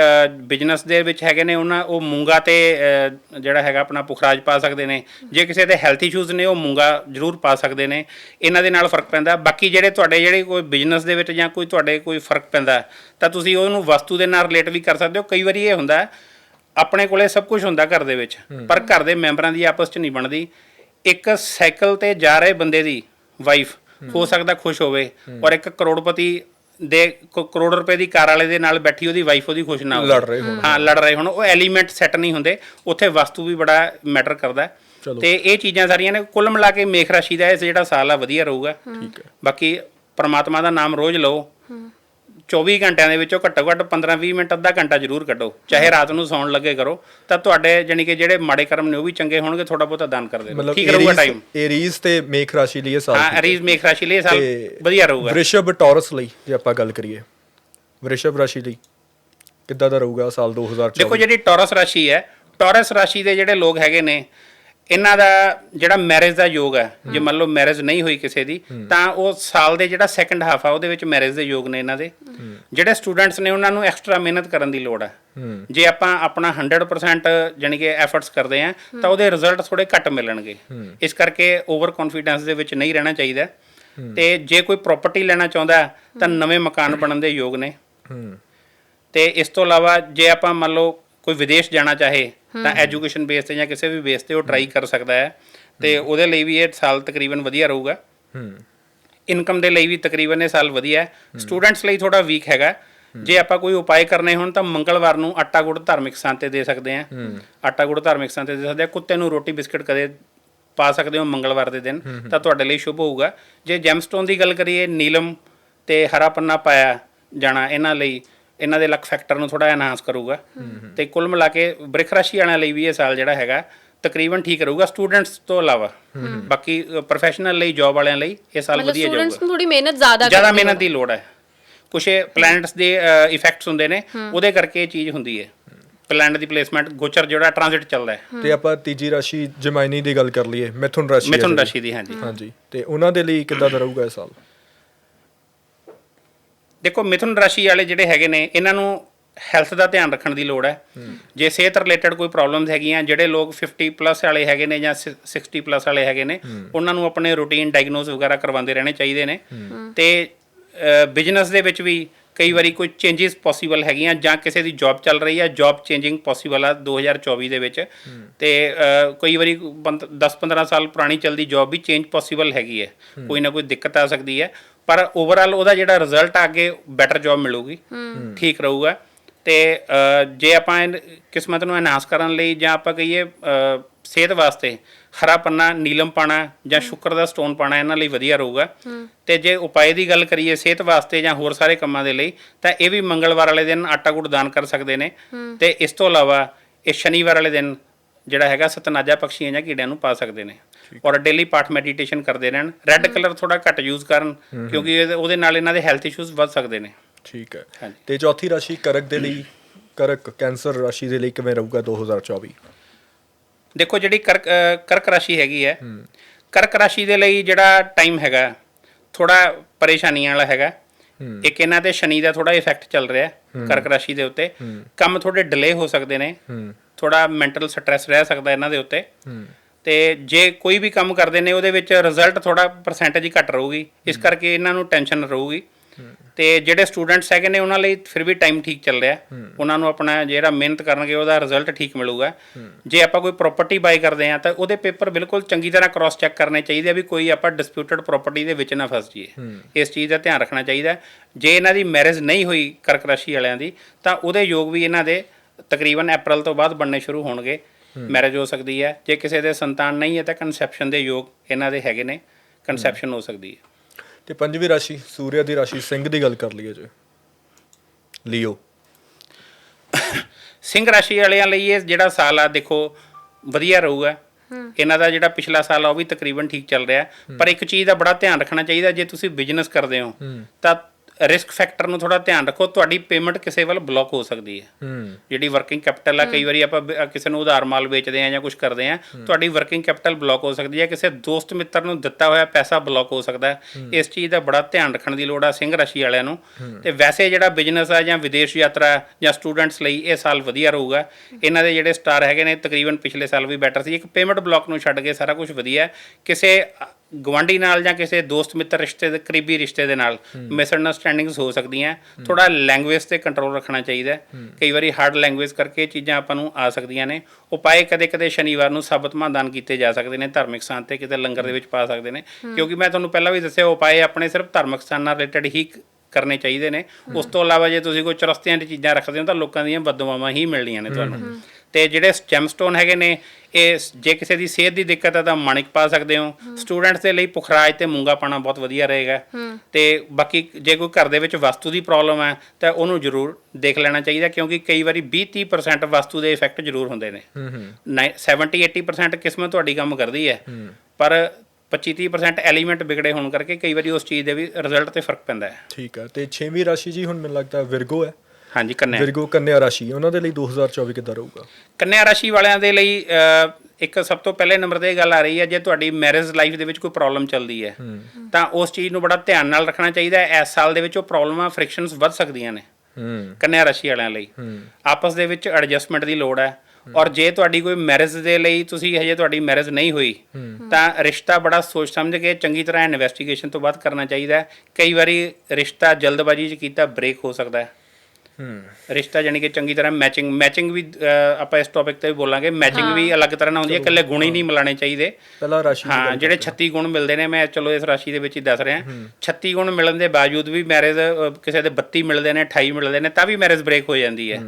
ਬਿਜ਼ਨਸ ਦੇ ਵਿੱਚ ਹੈਗੇ ਨੇ ਉਹਨਾਂ ਉਹ ਮੂੰਗਾ ਤੇ ਜਿਹੜਾ ਹੈਗਾ ਆਪਣਾ ਪੁਖਰਾਜ ਪਾ ਸਕਦੇ ਨੇ। ਜੇ ਕਿਸੇ ਦੇ ਹੈਲਥ ਇਸ਼ੂਜ਼ ਨੇ ਉਹ ਮੂੰਗਾ ਜ਼ਰੂਰ ਪਾ ਸਕਦੇ ਨੇ। ਇਹਨਾਂ ਦੇ ਨਾਲ ਫ਼ਰਕ ਪੈਂਦਾ। ਬਾਕੀ ਜਿਹੜੇ ਤੁਹਾਡੇ ਜਿਹੜੇ ਕੋਈ ਬਿਜ਼ਨਸ ਦੇ ਵਿੱਚ ਜਾਂ ਕੋਈ ਤੁਹਾਡੇ ਕੋਈ ਫ਼ਰਕ ਪੈਂਦਾ ਤਾਂ ਤੁਸੀਂ ਉਹਨੂੰ ਵਸਤੂ ਦੇ ਨਾਲ ਰਿਲੇਟ ਵੀ ਕਰ ਸਕਦੇ ਹੋ। ਕਈ ਵਾਰੀ ਇਹ ਹੁੰਦਾ ਆਪਣੇ ਕੋਲੇ ਸਭ ਕੁਝ ਹੁੰਦਾ ਘਰ ਦੇ ਵਿੱਚ ਪਰ ਘਰ ਦੇ ਮੈਂਬਰਾਂ ਦੀ ਆਪਸ 'ਚ ਨਹੀਂ ਬਣਦੀ। ਇੱਕ ਸਾਈਕਲ ਤੇ ਜਾ ਰਹੇ ਬੰਦੇ ਦੀ ਵਾਈਫ ਹੋ। ਸਕਦਾ ਖੁਸ਼ ਹੋਵੇ ਔਰ ਇੱਕ ਕਰੋੜਪਤੀ ਦੇ ਕੋ- ਕਰੋੜ ਰੁਪਏ ਦੀ ਕਾਰ ਵਾਲੇ ਦੇ ਨਾਲ ਬੈਠੀ ਉਹਦੀ ਵਾਈਫ ਉਹਦੀ ਖੁਸ਼ ਨਾ ਹੋਵੇ। ਲੜ ਰਹੇ ਹੋਣ। ਹਾਂ ਲੜ ਰਹੇ ਹੁਣ। ਉਹ ਐਲੀਮੈਂਟ ਸੈੱਟ ਨਹੀਂ ਹੁੰਦੇ। ਉੱਥੇ ਵਸਤੂ ਵੀ ਬੜਾ ਮੈਟਰ ਕਰਦਾ। ਹੈ। ਚਲੋ। ਤੇ ਇਹ ਚੀਜ਼ਾਂ ਸਾਰੀਆਂ ਨੇ ਕੁੱਲ ਮਿਲਾ ਕੇ ਮੇਖ ਰਾਸ਼ੀ ਦਾ ਇਹ ਜਿਹੜਾ ਸਾਲ ਆ ਵਧੀਆ ਰਹੂਗਾ। ਠੀਕ ਹੈ। ਬਾਕੀ ਪ੍ਰਮਾਤਮਾ ਦਾ ਨਾਮ ਰੋਜ਼ ਲਓ। 24 ਘੰਟਿਆਂ ਦੇ ਵਿੱਚੋਂ ਘੱਟੋ ਘੱਟ 15-20 ਮਿੰਟ ਅੱਧਾ ਘੰਟਾ ਜ਼ਰੂਰ ਕੱਢੋ। ਚਾਹੇ ਰਾਤ ਨੂੰ ਸੌਣ ਲੱਗੇ ਕਰੋ ਤਾਂ ਤੁਹਾਡੇ ਜਾਨੀ ਕਿ ਜਿਹੜੇ ਮਾੜੇ ਕਰਮ ਨੇ ਉਹ ਵੀ ਚੰਗੇ ਹੋਣਗੇ ਥੋੜਾ ਬਹੁਤਾ ਦਾਨ ਕਰਦੇ ਰਹੋ। ਠੀਕ ਰਹੂਗਾ ਏਰੀਜ਼ ਟਾਈਮ ਏਰੀਜ਼ ਤੇ ਮੇਖ ਰਾਸ਼ੀ ਲਈ ਇਹ ਸਾਲ ਹਾਂ ਅਰੀਜ਼ ਮੇਖ ਰਾਸ਼ੀ ਲਈ ਸਾਲ ਵਧੀਆ ਰਹੂਗਾ। ਵ੍ਰਿਸ਼ਭ ਟੌਰਸ ਲਈ ਜੇ ਆਪਾਂ ਗੱਲ ਕਰੀਏ। ਵ੍ਰਿਸ਼ਭ ਰਾਸ਼ੀ ਲਈ ਕਿੱਦਾਂ ਦਾ ਰਹੂਗਾ ਸਾਲ 2024 ਦੇਖੋ ਜਿਹੜੀ ਟੌਰਸ ਰਾਸ਼ੀ ਹੈ ਟੌਰਸ ਰਾਸ਼ੀ ਦੇ ਜਿਹੜੇ ਲੋਕ ਹੈਗੇ ਨੇ ਇਹਨਾਂ ਦਾ ਜਿਹੜਾ ਮੈਰਿਜ ਦਾ ਯੋਗ ਹੈ ਜੇ ਮੰਨ ਲਓ ਮੈਰਿਜ ਨਹੀਂ ਹੋਈ ਕਿਸੇ ਦੀ ਤਾਂ ਉਹ ਸਾਲ ਦੇ ਜਿਹੜਾ ਸੈਕੰਡ ਹਾਫ ਆ ਉਹਦੇ ਵਿੱਚ ਮੈਰਿਜ ਦੇ ਯੋਗ ਨੇ ਇਹਨਾਂ ਦੇ। ਜਿਹੜੇ ਸਟੂਡੈਂਟਸ ਨੇ ਉਹਨਾਂ ਨੂੰ ਐਕਸਟਰਾ ਮਿਹਨਤ ਕਰਨ ਦੀ ਲੋੜ ਹੈ। ਜੇ ਆਪਾਂ ਆਪਣਾ 100% ਜਾਨੀ ਕਿ ਐਫਰਟਸ ਕਰਦੇ ਆ ਤਾਂ ਉਹਦੇ ਰਿਜ਼ਲਟ ਥੋੜੇ ਘੱਟ ਮਿਲਣਗੇ। ਇਸ ਕਰਕੇ ਓਵਰ ਕੌਨਫੀਡੈਂਸ ਦੇ ਵਿੱਚ ਨਹੀਂ ਰਹਿਣਾ ਚਾਹੀਦਾ। ਤੇ ਜੇ ਕੋਈ ਪ੍ਰਾਪਰਟੀ ਲੈਣਾ ਚਾਹੁੰਦਾ ਤਾਂ ਨਵੇਂ ਮਕਾਨ ਬਣਨ ਦੇ ਯੋਗ ਨੇ। ਤੇ ਇਸ ਤੋਂ ਇਲਾਵਾ ਜੇ ਆਪਾਂ ਮੰਨ ਲਓ ਕੋਈ ਵਿਦੇਸ਼ ਜਾਣਾ ਚਾਹੇ ਤਾਂ ਐਜੂਕੇਸ਼ਨ ਬੇਸ ਤੇ ਜਾਂ ਕਿਸੇ ਵੀ ਬੇਸ ਤੇ ਉਹ ਟਰਾਈ ਕਰ ਸਕਦਾ ਹੈ ਤੇ ਉਹਦੇ ਲਈ ਵੀ ਇਹ ਸਾਲ ਤਕਰੀਬਨ ਵਧੀਆ ਰਹੂਗਾ। ਹੂੰ। ਇਨਕਮ ਦੇ ਲਈ ਵੀ ਤਕਰੀਬਨ ਇਹ ਸਾਲ ਵਧੀਆ ਹੈ। ਸਟੂਡੈਂਟਸ ਲਈ ਥੋੜਾ ਵੀਕ ਹੈਗਾ। ਜੇ ਆਪਾਂ ਕੋਈ ਉਪਾਅ ਕਰਨੇ ਹੋਣ ਤਾਂ ਮੰਗਲਵਾਰ ਨੂੰ ਆਟਾ ਗੁੜ ਧਾਰਮਿਕ ਸਥਾਨ ਤੇ ਦੇ ਸਕਦੇ ਆ ਆਟਾ ਗੁੜ ਧਾਰਮਿਕ ਸਥਾਨ ਤੇ ਦੇ ਸਕਦੇ ਆ ਕੁੱਤੇ ਨੂੰ ਰੋਟੀ ਬਿਸਕਟ ਕਦੇ ਪਾ ਸਕਦੇ ਹੋ ਮੰਗਲਵਾਰ ਦੇ ਦਿਨ। ਤਾਂ ਤੁਹਾਡੇ ਲਈ ਸ਼ੁਭ ਹੋਊਗਾ। ਜੇ ਜੈਮਸਟੋਨ ਦੀ ਗੱਲ ਕਰੀਏ ਨੀਲਮ ਤੇ ਹਰਾ ਪੰਨਾ ਪਾਇਆ ਜਾਣਾ ਇਹਨਾਂ ਲਈ ਇਹਨਾਂ ਦੇ ਲੱਕ ਫੈਕਟਰ ਨੂੰ ਥੋੜਾ ਐਨਹਾਂਸ ਕਰੂਗਾ। ਤੇ ਕੁੱਲ ਮਿਲਾ ਕੇ ਬ੍ਰਿਖ ਰਾਸ਼ੀ ਵਾਲਿਆਂ ਲਈ ਵੀ ਇਹ ਸਾਲ ਜਿਹੜਾ ਹੈਗਾ ਤਕਰੀਬਨ ਠੀਕ ਰਹੂਗਾ ਸਟੂਡੈਂਟਸ ਤੋਂ ਇਲਾਵਾ। ਬਾਕੀ ਪ੍ਰੋਫੈਸ਼ਨਲ ਲਈ ਜੌਬ ਵਾਲਿਆਂ ਲਈ ਇਹ ਸਾਲ ਵਧੀਆ ਜਾਊਗਾ। ਸਟੂਡੈਂਟਸ ਨੂੰ ਥੋੜੀ ਮਿਹਨਤ ਜ਼ਿਆਦਾ ਜ਼ਿਆਦਾ ਮਿਹਨਤ ਦੀ ਲੋੜ ਹੈ। ਕੁਛ ਪਲੈਨਟਸ ਦੇ ਇਫੈਕਟਸ ਹੁੰਦੇ ਨੇ ਉਹਦੇ ਕਰਕੇ ਇਹ ਚੀਜ਼ ਹੁੰਦੀ ਹੈ। ਪਲੈਨਟ ਦੀ ਪਲੇਸਮੈਂਟ ਗੋਚਰ ਜਿਹੜਾ ਟ੍ਰਾਂਜ਼ਿਟ ਚੱਲਦਾ ਹੈ। ਤੇ ਆਪਾਂ ਤੀਜੀ ਰਾਸ਼ੀ ਜਮਾਇਨੀ ਦੀ ਗੱਲ ਕਰ ਲਈਏ ਮਿਥੁਨ ਰਾਸ਼ੀ ਮਿਥੁਨ। ਰਾਸ਼ੀ ਦੀ ਹਾਂਜੀ। ਹਾਂਜੀ। ਤੇ ਉਹਨਾਂ ਦੇ ਲਈ ਕਿੱਦਾਂ ਦਾ ਰਹੂਗਾ ਇਹ ਸਾਲ? ਦੇਖੋ ਮਿਥੁਨ ਰਾਸ਼ੀ ਵਾਲੇ ਜਿਹੜੇ ਹੈਗੇ ਨੇ ਇਹਨਾਂ ਨੂੰ ਹੈਲਥ ਦਾ ਧਿਆਨ ਰੱਖਣ ਦੀ ਲੋੜ ਹੈ। ਜੇ ਸਿਹਤ ਰਿਲੇਟਡ ਕੋਈ ਪ੍ਰੋਬਲਮਸ ਹੈਗੀਆਂ ਜਿਹੜੇ ਲੋਕ 50 ਪਲੱਸ ਵਾਲੇ ਹੈਗੇ ਨੇ ਜਾਂ 60 ਪਲੱਸ ਵਾਲੇ ਹੈਗੇ ਨੇ ਉਹਨਾਂ ਨੂੰ ਆਪਣੇ ਰੂਟੀਨ ਡਾਇਗਨੋਸ ਵਗੈਰਾ ਕਰਵਾਉਂਦੇ ਰਹਿਣੇ ਚਾਹੀਦੇ ਨੇ। ਤੇ ਬਿਜ਼ਨਸ ਦੇ ਵਿੱਚ ਵੀ ਕਈ ਵਾਰੀ ਕੋਈ ਚੇਂਜਸ ਪੋਸੀਬਲ ਹੈਗੀਆਂ ਜਾਂ ਕਿਸੇ ਦੀ ਜੌਬ ਚੱਲ ਰਹੀ ਹੈ ਜੌਬ ਚੇਂਜਿੰਗ ਪੋਸੀਬਲ ਆ 2024 ਦੇ ਵਿੱਚ। ਤੇ ਕਈ ਵਾਰੀ 10-15 ਸਾਲ ਪੁਰਾਣੀ ਚੱਲਦੀ ਜੌਬ ਵੀ ਚੇਂਜ ਪੋਸੀਬਲ ਹੈਗੀ ਹੈ। ਕੋਈ ਨਾ ਕੋਈ ਦਿੱਕਤ ਆ ਸਕਦੀ ਹੈ। ਪਰ ਓਵਰਆਲ ਉਹਦਾ ਜਿਹੜਾ ਰਿਜ਼ਲਟ ਆ ਅੱਗੇ ਬੈਟਰ ਜੌਬ ਮਿਲੂਗੀ। ਠੀਕ ਰਹੂਗਾ। ਤੇ ਜੇ ਆਪਾਂ ਕਿਸਮਤ ਨੂੰ ਐਨਹਾਂਸ ਕਰਨ ਲਈ ਜਾਂ ਆਪਾਂ ਕਹੀਏ ਸਿਹਤ ਵਾਸਤੇ ਹਰਾ ਪੰਨਾ ਨੀਲਮ ਪਾਣਾ ਜਾਂ ਸ਼ੁਕਰ ਦਾ ਸਟੋਨ ਪਾਣਾ ਇਹਨਾਂ ਲਈ ਵਧੀਆ ਰਹੂਗਾ। ਤੇ ਜੇ ਉਪਾਅ ਦੀ ਗੱਲ ਕਰੀਏ ਸਿਹਤ ਵਾਸਤੇ ਜਾਂ ਹੋਰ ਸਾਰੇ ਕੰਮਾਂ ਦੇ ਲਈ ਤਾਂ ਇਹ ਵੀ ਮੰਗਲਵਾਰ ਵਾਲੇ ਦਿਨ ਆਟਾ ਗੁੜ ਦਾਨ ਕਰ ਸਕਦੇ ਨੇ। ਤੇ ਇਸ ਤੋਂ ਇਲਾਵਾ ਇਹ ਸ਼ਨੀਵਾਰ ਵਾਲੇ ਦਿਨ ਜਿਹੜਾ ਹੈਗਾ ਸਤਨਾਜਾ ਪਕਸ਼ੀਆਂ ਜਾਂ ਕੀੜਿਆਂ ਨੂੰ ਪਾ ਸਕਦੇ ਨੇ। ਔਰ ਡੇਲੀ ਪਾਠ ਮੈਡੀਟੇਸ਼ਨ ਕਰਦੇ ਰਹਿਣ। ਰੈੱਡ ਕਲਰ ਥੋੜਾ ਘੱਟ ਯੂਜ਼ ਕਰਨ ਕਿਉਂਕਿ ਉਹਦੇ ਨਾਲ ਇਹਨਾਂ ਦੇ ਹੈਲਥ ਇਸ਼ੂਜ਼ ਵੱਧ ਸਕਦੇ ਨੇ। ਠੀਕ ਹੈ। ਤੇ ਚੌਥੀ ਰਾਸ਼ੀ ਕਰਕ ਦੇ ਲਈ ਕਰਕ ਕੈਂਸਰ ਰਾਸ਼ੀ ਦੇ ਲਈ ਕਿਵੇਂ ਰਹੂਗਾ 2024 ਦੇਖੋ ਜਿਹੜੀ ਕਰਕ ਕਰਕ ਰਾਸ਼ੀ ਹੈਗੀ ਹੈ ਕਰਕ ਰਾਸ਼ੀ ਦੇ ਲਈ ਜਿਹੜਾ ਟਾਈਮ ਹੈਗਾ ਥੋੜਾ ਪਰੇਸ਼ਾਨੀਆਂ ਵਾਲਾ ਹੈਗਾ। ਇੱਕ ਇਹਨਾਂ ਤੇ ਸ਼ਨੀ ਦਾ ਥੋੜਾ ਇਫੈਕਟ ਚੱਲ ਰਿਹਾ ਕਰਕ ਰਾਸ਼ੀ ਦੇ ਉੱਤੇ। ਕੰਮ ਥੋੜੇ ਡਿਲੇ ਹੋ ਸਕਦੇ ਨੇ। ਥੋੜਾ ਮੈਂਟਲ ਸਟ੍ਰੈਸ ਰਹਿ ਸਕਦਾ ਇਹਨਾਂ ਦੇ ਉੱਤੇ। ਤੇ ਜੇ ਕੋਈ ਵੀ ਕੰਮ ਕਰਦੇ ਨੇ ਉਹਦੇ ਵਿੱਚ ਰਿਜ਼ਲਟ ਥੋੜਾ ਪਰਸੈਂਟੇਜ ਹੀ ਘੱਟ ਰਹੂਗੀ। ਇਸ ਕਰਕੇ ਇਹਨਾਂ ਨੂੰ ਟੈਨਸ਼ਨ ਰਹੂਗੀ। ਤੇ ਜਿਹੜੇ ਸਟੂਡੈਂਟਸ ਹੈਗੇ ਨੇ ਉਹਨਾਂ ਲਈ ਫਿਰ ਵੀ ਟਾਈਮ ਠੀਕ ਚੱਲ ਰਿਹਾ। ਉਹਨਾਂ ਨੂੰ ਆਪਣਾ ਜਿਹੜਾ ਮਿਹਨਤ ਕਰਨਗੇ ਉਹਦਾ ਰਿਜ਼ਲਟ ਠੀਕ ਮਿਲੂਗਾ। ਜੇ ਆਪਾਂ ਕੋਈ ਪ੍ਰਾਪਰਟੀ ਬਾਈ ਕਰਦੇ ਆ ਤਾਂ ਉਹਦੇ ਪੇਪਰ ਬਿਲਕੁਲ ਚੰਗੀ ਤਰ੍ਹਾਂ ਕ੍ਰਾਸ ਚੈੱਕ ਕਰਨੇ ਚਾਹੀਦੇ ਆ ਵੀ ਕੋਈ ਆਪਾਂ ਡਿਸਪਿਊਟਡ ਪ੍ਰਾਪਰਟੀ ਦੇ ਵਿੱਚ ਨਾ ਫਸ ਜਾਈਏ। ਇਸ ਚੀਜ਼ ਦਾ ਧਿਆਨ ਰੱਖਣਾ ਚਾਹੀਦਾ। ਜੇ ਇਹਨਾਂ ਦੀ ਮੈਰਿਜ ਨਹੀਂ ਹੋਈ ਕਰਕ ਰਾਸ਼ੀ ਵਾਲਿਆਂ ਦੀ ਤਾਂ ਉਹਦੇ ਯੋਗ ਵੀ ਇਹਨਾਂ ਦੇ ਤਕਰੀਬਨ ਅਪ੍ਰੈਲ ਤੋਂ ਬਾਅਦ ਬਣਨੇ ਸ਼ੁਰੂ ਹੋਣਗੇ। ਮੈਰਿਜ ਹੋ ਸਕਦੀ ਹੈ। ਜੇ ਕਿਸੇ ਦੇ ਸੰਤਾਨ ਨਹੀਂ ਹੈ ਤਾਂ ਕਨਸੈਪਸ਼ਨ ਦੇ ਯੋਗ ਇਹਨਾਂ ਦੇ ਹੈਗੇ ਨੇ। ਕਨਸੈਪਸ਼ਨ ਹੋ ਸਕਦੀ ਹੈ। ਤੇ ਪੰਜਵੀਂ ਰਾਸ਼ੀ ਸੂਰਿਆ ਦੀ ਰਾਸ਼ੀ ਸਿੰਘ ਦੀ ਗੱਲ ਕਰ ਲਈਏ ਜੇ। ਲਿਓ। ਸਿੰਘ ਰਾਸ਼ੀ ਵਾਲਿਆਂ ਲਈ ਇਹ ਜਿਹੜਾ ਸਾਲ ਆ ਦੇਖੋ ਵਧੀਆ ਰਹੂਗਾ। ਇਹਨਾਂ ਦਾ ਜਿਹੜਾ ਪਿਛਲਾ ਸਾਲ ਆ ਉਹ ਵੀ ਤਕਰੀਬਨ ਠੀਕ ਚੱਲ ਰਿਹਾ। ਪਰ ਇੱਕ ਚੀਜ਼ ਦਾ ਬੜਾ ਧਿਆਨ ਰੱਖਣਾ ਚਾਹੀਦਾ ਜੇ ਤੁਸੀਂ ਬਿਜ਼ਨਸ ਕਰਦੇ ਹੋ। ਤਾਂ ਰਿਸਕ ਫੈਕਟਰ ਨੂੰ ਥੋੜਾ ਧਿਆਨ ਰੱਖੋ ਤੁਹਾਡੀ ਪੇਮੈਂਟ ਕਿਸੇ ਵੱਲ ਬਲੌਕ ਹੋ ਸਕਦੀ ਹੈ। ਜਿਹੜੀ ਵਰਕਿੰਗ ਕੈਪੀਟਲ ਆ ਕਈ ਵਾਰੀ ਆਪਾਂ ਕਿਸੇ ਨੂੰ ਉਧਾਰ ਮਾਲ ਵੇਚਦੇ ਆ ਜਾਂ ਕੁਝ ਕਰਦੇ ਆ ਤੁਹਾਡੀ ਵਰਕਿੰਗ ਕੈਪੀਟਲ ਬਲੌਕ ਹੋ ਸਕਦੀ ਹੈ ਕਿਸੇ ਦੋਸਤ ਮਿੱਤਰ ਨੂੰ ਦਿੱਤਾ ਹੋਇਆ ਪੈਸਾ ਬਲੌਕ ਹੋ ਸਕਦਾ ਹੈ। ਇਸ ਚੀਜ਼ ਦਾ ਬੜਾ ਧਿਆਨ ਰੱਖਣ ਦੀ ਲੋੜ ਆ ਸਿੰਘ ਰਾਸ਼ੀ ਵਾਲਿਆਂ ਨੂੰ। ਤੇ ਵੈਸੇ ਜਿਹੜਾ ਬਿਜ਼ਨਸ ਆ ਜਾਂ ਵਿਦੇਸ਼ ਯਾਤਰਾ ਜਾਂ ਸਟੂਡੈਂਟਸ ਲਈ ਇਹ ਸਾਲ ਵਧੀਆ ਰਹੂਗਾ। ਇਹਨਾਂ ਦੇ ਜਿਹੜੇ ਸਟਾਰ ਹੈਗੇ ਨੇ ਤਕਰੀਬਨ ਪਿਛਲੇ ਸਾਲ ਵੀ ਬੈਟਰ ਸੀ। ਇੱਕ ਪੇਮੈਂਟ ਬਲੌਕ ਨੂੰ ਛੱਡ ਕੇ ਸਾਰਾ ਕੁਝ ਵਧੀਆ। ਕਿਸੇ ਗਵਾਂਢੀ ਨਾਲ ਜਾਂ ਕਿਸੇ ਦੋਸਤ ਮਿੱਤਰ ਰਿਸ਼ਤੇ ਦੇ ਕਰੀਬੀ ਰਿਸ਼ਤੇ ਦੇ ਨਾਲ ਮਿਸਅੰਡਰਸਟੈਂਡਿੰਗਸ ਹੋ ਸਕਦੀਆਂ। ਥੋੜਾ ਲੈਂਗੁਏਜ ਤੇ ਕੰਟਰੋਲ ਰੱਖਣਾ ਚਾਹੀਦਾ ਹੈ। ਕਈ ਵਾਰੀ ਹਾਰਡ ਲੈਂਗੁਏਜ ਕਰਕੇ ਇਹ ਚੀਜ਼ਾਂ ਆਪਾਂ ਨੂੰ ਆ ਸਕਦੀਆਂ ਨੇ। ਉਪਾਏ ਕਦੇ-ਕਦੇ ਸ਼ਨੀਵਾਰ ਨੂੰ ਸਾਬਤ ਦਾਨ ਕੀਤੇ ਜਾ ਸਕਦੇ ਨੇ ਧਾਰਮਿਕ ਸਥਾਨ ਤੇ ਕਿਤੇ ਲੰਗਰ ਦੇ ਵਿੱਚ ਪਾ ਸਕਦੇ ਨੇ। ਕਿਉਂਕਿ ਮੈਂ ਤੁਹਾਨੂੰ ਪਹਿਲਾਂ ਵੀ ਦੱਸਿਆ ਉਪਾਏ ਆਪਣੇ ਸਿਰਫ ਧਾਰਮਿਕ ਸਥਾਨ ਨਾਲ ਰਿਲੇਟਡ ਹੀ ਕਰਨੇ ਚਾਹੀਦੇ ਨੇ। ਉਸ ਤੋਂ ਇਲਾਵਾ ਜੇ ਤੁਸੀਂ ਕੋਈ ਚਰਸਤਿਆਂ ਦੀ ਚੀਜ਼ਾਂ ਰੱਖਦੇ ਹੋ ਤਾਂ ਲੋਕਾਂ ਦੀਆਂ ਬਦਦੁਆਵਾਂ ਹੀ ਮਿਲਣੀਆਂ ਨੇ ਤੁਹਾਨੂੰ। ਤੇ ਜਿਹੜੇ ਜੈਮਸਟੋਨ ਹੈਗੇ ਨੇ ਇਹ ਜੇ ਕਿਸੇ ਦੀ ਸਿਹਤ ਦੀ ਦਿੱਕਤ ਹੈ ਤਾਂ ਮਾਣਿਕ ਪਾ ਸਕਦੇ ਹੋ। ਸਟੂਡੈਂਟਸ ਦੇ ਲਈ ਪੁਖਰਾਜ ਤੇ ਮੂੰਗਾ ਪਾਣਾ ਬਹੁਤ ਵਧੀਆ ਰਹੇਗਾ। ਤੇ ਬਾਕੀ ਜੇ ਕੋਈ ਘਰ ਦੇ ਵਿੱਚ ਵਸਤੂ ਦੀ ਪ੍ਰੋਬਲਮ ਹੈ ਤਾਂ ਉਹਨੂੰ ਜ਼ਰੂਰ ਦੇਖ ਲੈਣਾ ਚਾਹੀਦਾ ਕਿਉਂਕਿ ਕਈ ਵਾਰੀ 20-30% ਵਸਤੂ ਦੇ ਇਫੈਕਟ ਜ਼ਰੂਰ ਹੁੰਦੇ ਨੇ। ਹੂੰ ਹੂੰ। 70-80% ਕਿਸਮਤ ਤੁਹਾਡੀ ਕੰਮ ਕਰਦੀ ਹੈ। ਪਰ 25-30% ਐਲੀਮੈਂਟ ਵਿਗੜੇ ਹੋਣ ਕਰਕੇ ਕਈ ਵਾਰੀ ਉਸ ਚੀਜ਼ ਦੇ ਵੀ ਰਿਜ਼ਲਟ ਤੇ ਫ਼ਰਕ ਪੈਂਦਾ ਹੈ। ਠੀਕ ਹੈ ਤੇ ਛੇਵੀਂ ਰਾਸ਼ੀ ਜੀ ਹੁਣ ਮੈਨੂੰ ਲੱਗਦਾ ਵਿਰਗੋ ਹੈ। ਹਾਂਜੀ ਕੰਨਿਆ। ਵਿਰਗੋ ਕੰਨਿਆ ਰਾਸ਼ੀ ਉਹਨਾਂ ਦੇ ਲਈ 2024 ਕਿੱਦਾਂ ਰਹੂਗਾ? ਕੰਨਿਆ ਰਾਸ਼ੀ ਵਾਲਿਆਂ ਦੇ ਲਈ ਇੱਕ ਸਭ ਤੋਂ ਪਹਿਲੇ ਨੰਬਰ ਤੇ ਇਹ ਗੱਲ ਆ ਰਹੀ ਹੈ ਜੇ ਤੁਹਾਡੀ ਮੈਰਿਜ ਲਾਈਫ ਦੇ ਵਿੱਚ ਕੋਈ ਪ੍ਰੋਬਲਮ ਚੱਲਦੀ ਹੈ ਤਾਂ ਉਸ ਚੀਜ਼ ਨੂੰ ਬੜਾ ਧਿਆਨ ਨਾਲ ਰੱਖਣਾ ਚਾਹੀਦਾ ਹੈ। ਇਸ ਸਾਲ ਦੇ ਵਿੱਚ ਉਹ ਪ੍ਰੋਬਲਮਾਂ ਫ੍ਰਿਕਸ਼ਨਸ ਵੱਧ ਸਕਦੀਆਂ ਨੇ ਕੰਨਿਆ ਰਾਸ਼ੀ ਵਾਲਿਆਂ ਲਈ। ਆਪਸ ਦੇ ਵਿੱਚ ਐਡਜਸਟਮੈਂਟ ਦੀ ਲੋੜ ਹੈ। ਔਰ ਜੇ ਤੁਹਾਡੀ ਕੋਈ ਮੈਰਿਜ ਦੇ ਲਈ ਤੁਸੀਂ ਹਜੇ ਤੁਹਾਡੀ ਮੈਰਿਜ ਨਹੀਂ ਹੋਈ ਤਾਂ ਰਿਸ਼ਤਾ ਬੜਾ ਸੋਚ ਸਮਝ ਕੇ ਚੰਗੀ ਤਰ੍ਹਾਂ ਇਨਵੈਸਟੀਗੇਸ਼ਨ ਤੋਂ ਬਾਅਦ ਕਰਨਾ ਚਾਹੀਦਾ ਹੈ। ਕਈ ਵਾਰੀ ਰਿਸ਼ਤਾ ਜਲਦਬਾਜ਼ੀ 'ਚ ਕੀਤਾ ਬ੍ਰੇਕ ਹੋ ਸਕਦਾ ਹੂੰ। ਰਿਸ਼ਤਾ ਜਾਨੀ ਕਿ ਚੰਗੀ ਤਰ੍ਹਾਂ ਮੈਚਿੰਗ ਮੈਚਿੰਗ ਵੀ ਆਪਾਂ ਇਸ ਟੌਪਿਕ ਤੇ ਵੀ ਬੋਲਾਂਗੇ। ਮੈਚਿੰਗ ਵੀ ਅਲੱਗ ਤਰ੍ਹਾਂ ਨਾਲ ਹੁੰਦੀ ਹੈ ਇਕੱਲੇ ਗੁਣ ਹੀ ਨਹੀਂ ਮਿਲਾਣੇ ਚਾਹੀਦੇ। ਪਹਿਲਾ ਰਾਸ਼ੀ ਹਾਂ ਜਿਹੜੇ 36 ਗੁਣ ਮਿਲਦੇ ਨੇ ਮੈਂ ਚਲੋ ਇਸ ਰਾਸ਼ੀ ਦੇ ਵਿੱਚ ਹੀ ਦੱਸ ਰਿਹਾ। 36 ਗੁਣ ਮਿਲਣ ਦੇ ਬਾਵਜੂਦ ਵੀ ਮੈਰਿਜ ਕਿਸੇ ਦੇ 32 ਮਿਲਦੇ ਨੇ 28 ਮਿਲਦੇ ਨੇ ਤਾਂ ਵੀ ਮੈਰਿਜ ਬ੍ਰੇਕ ਹੋ ਜਾਂਦੀ ਹੈ।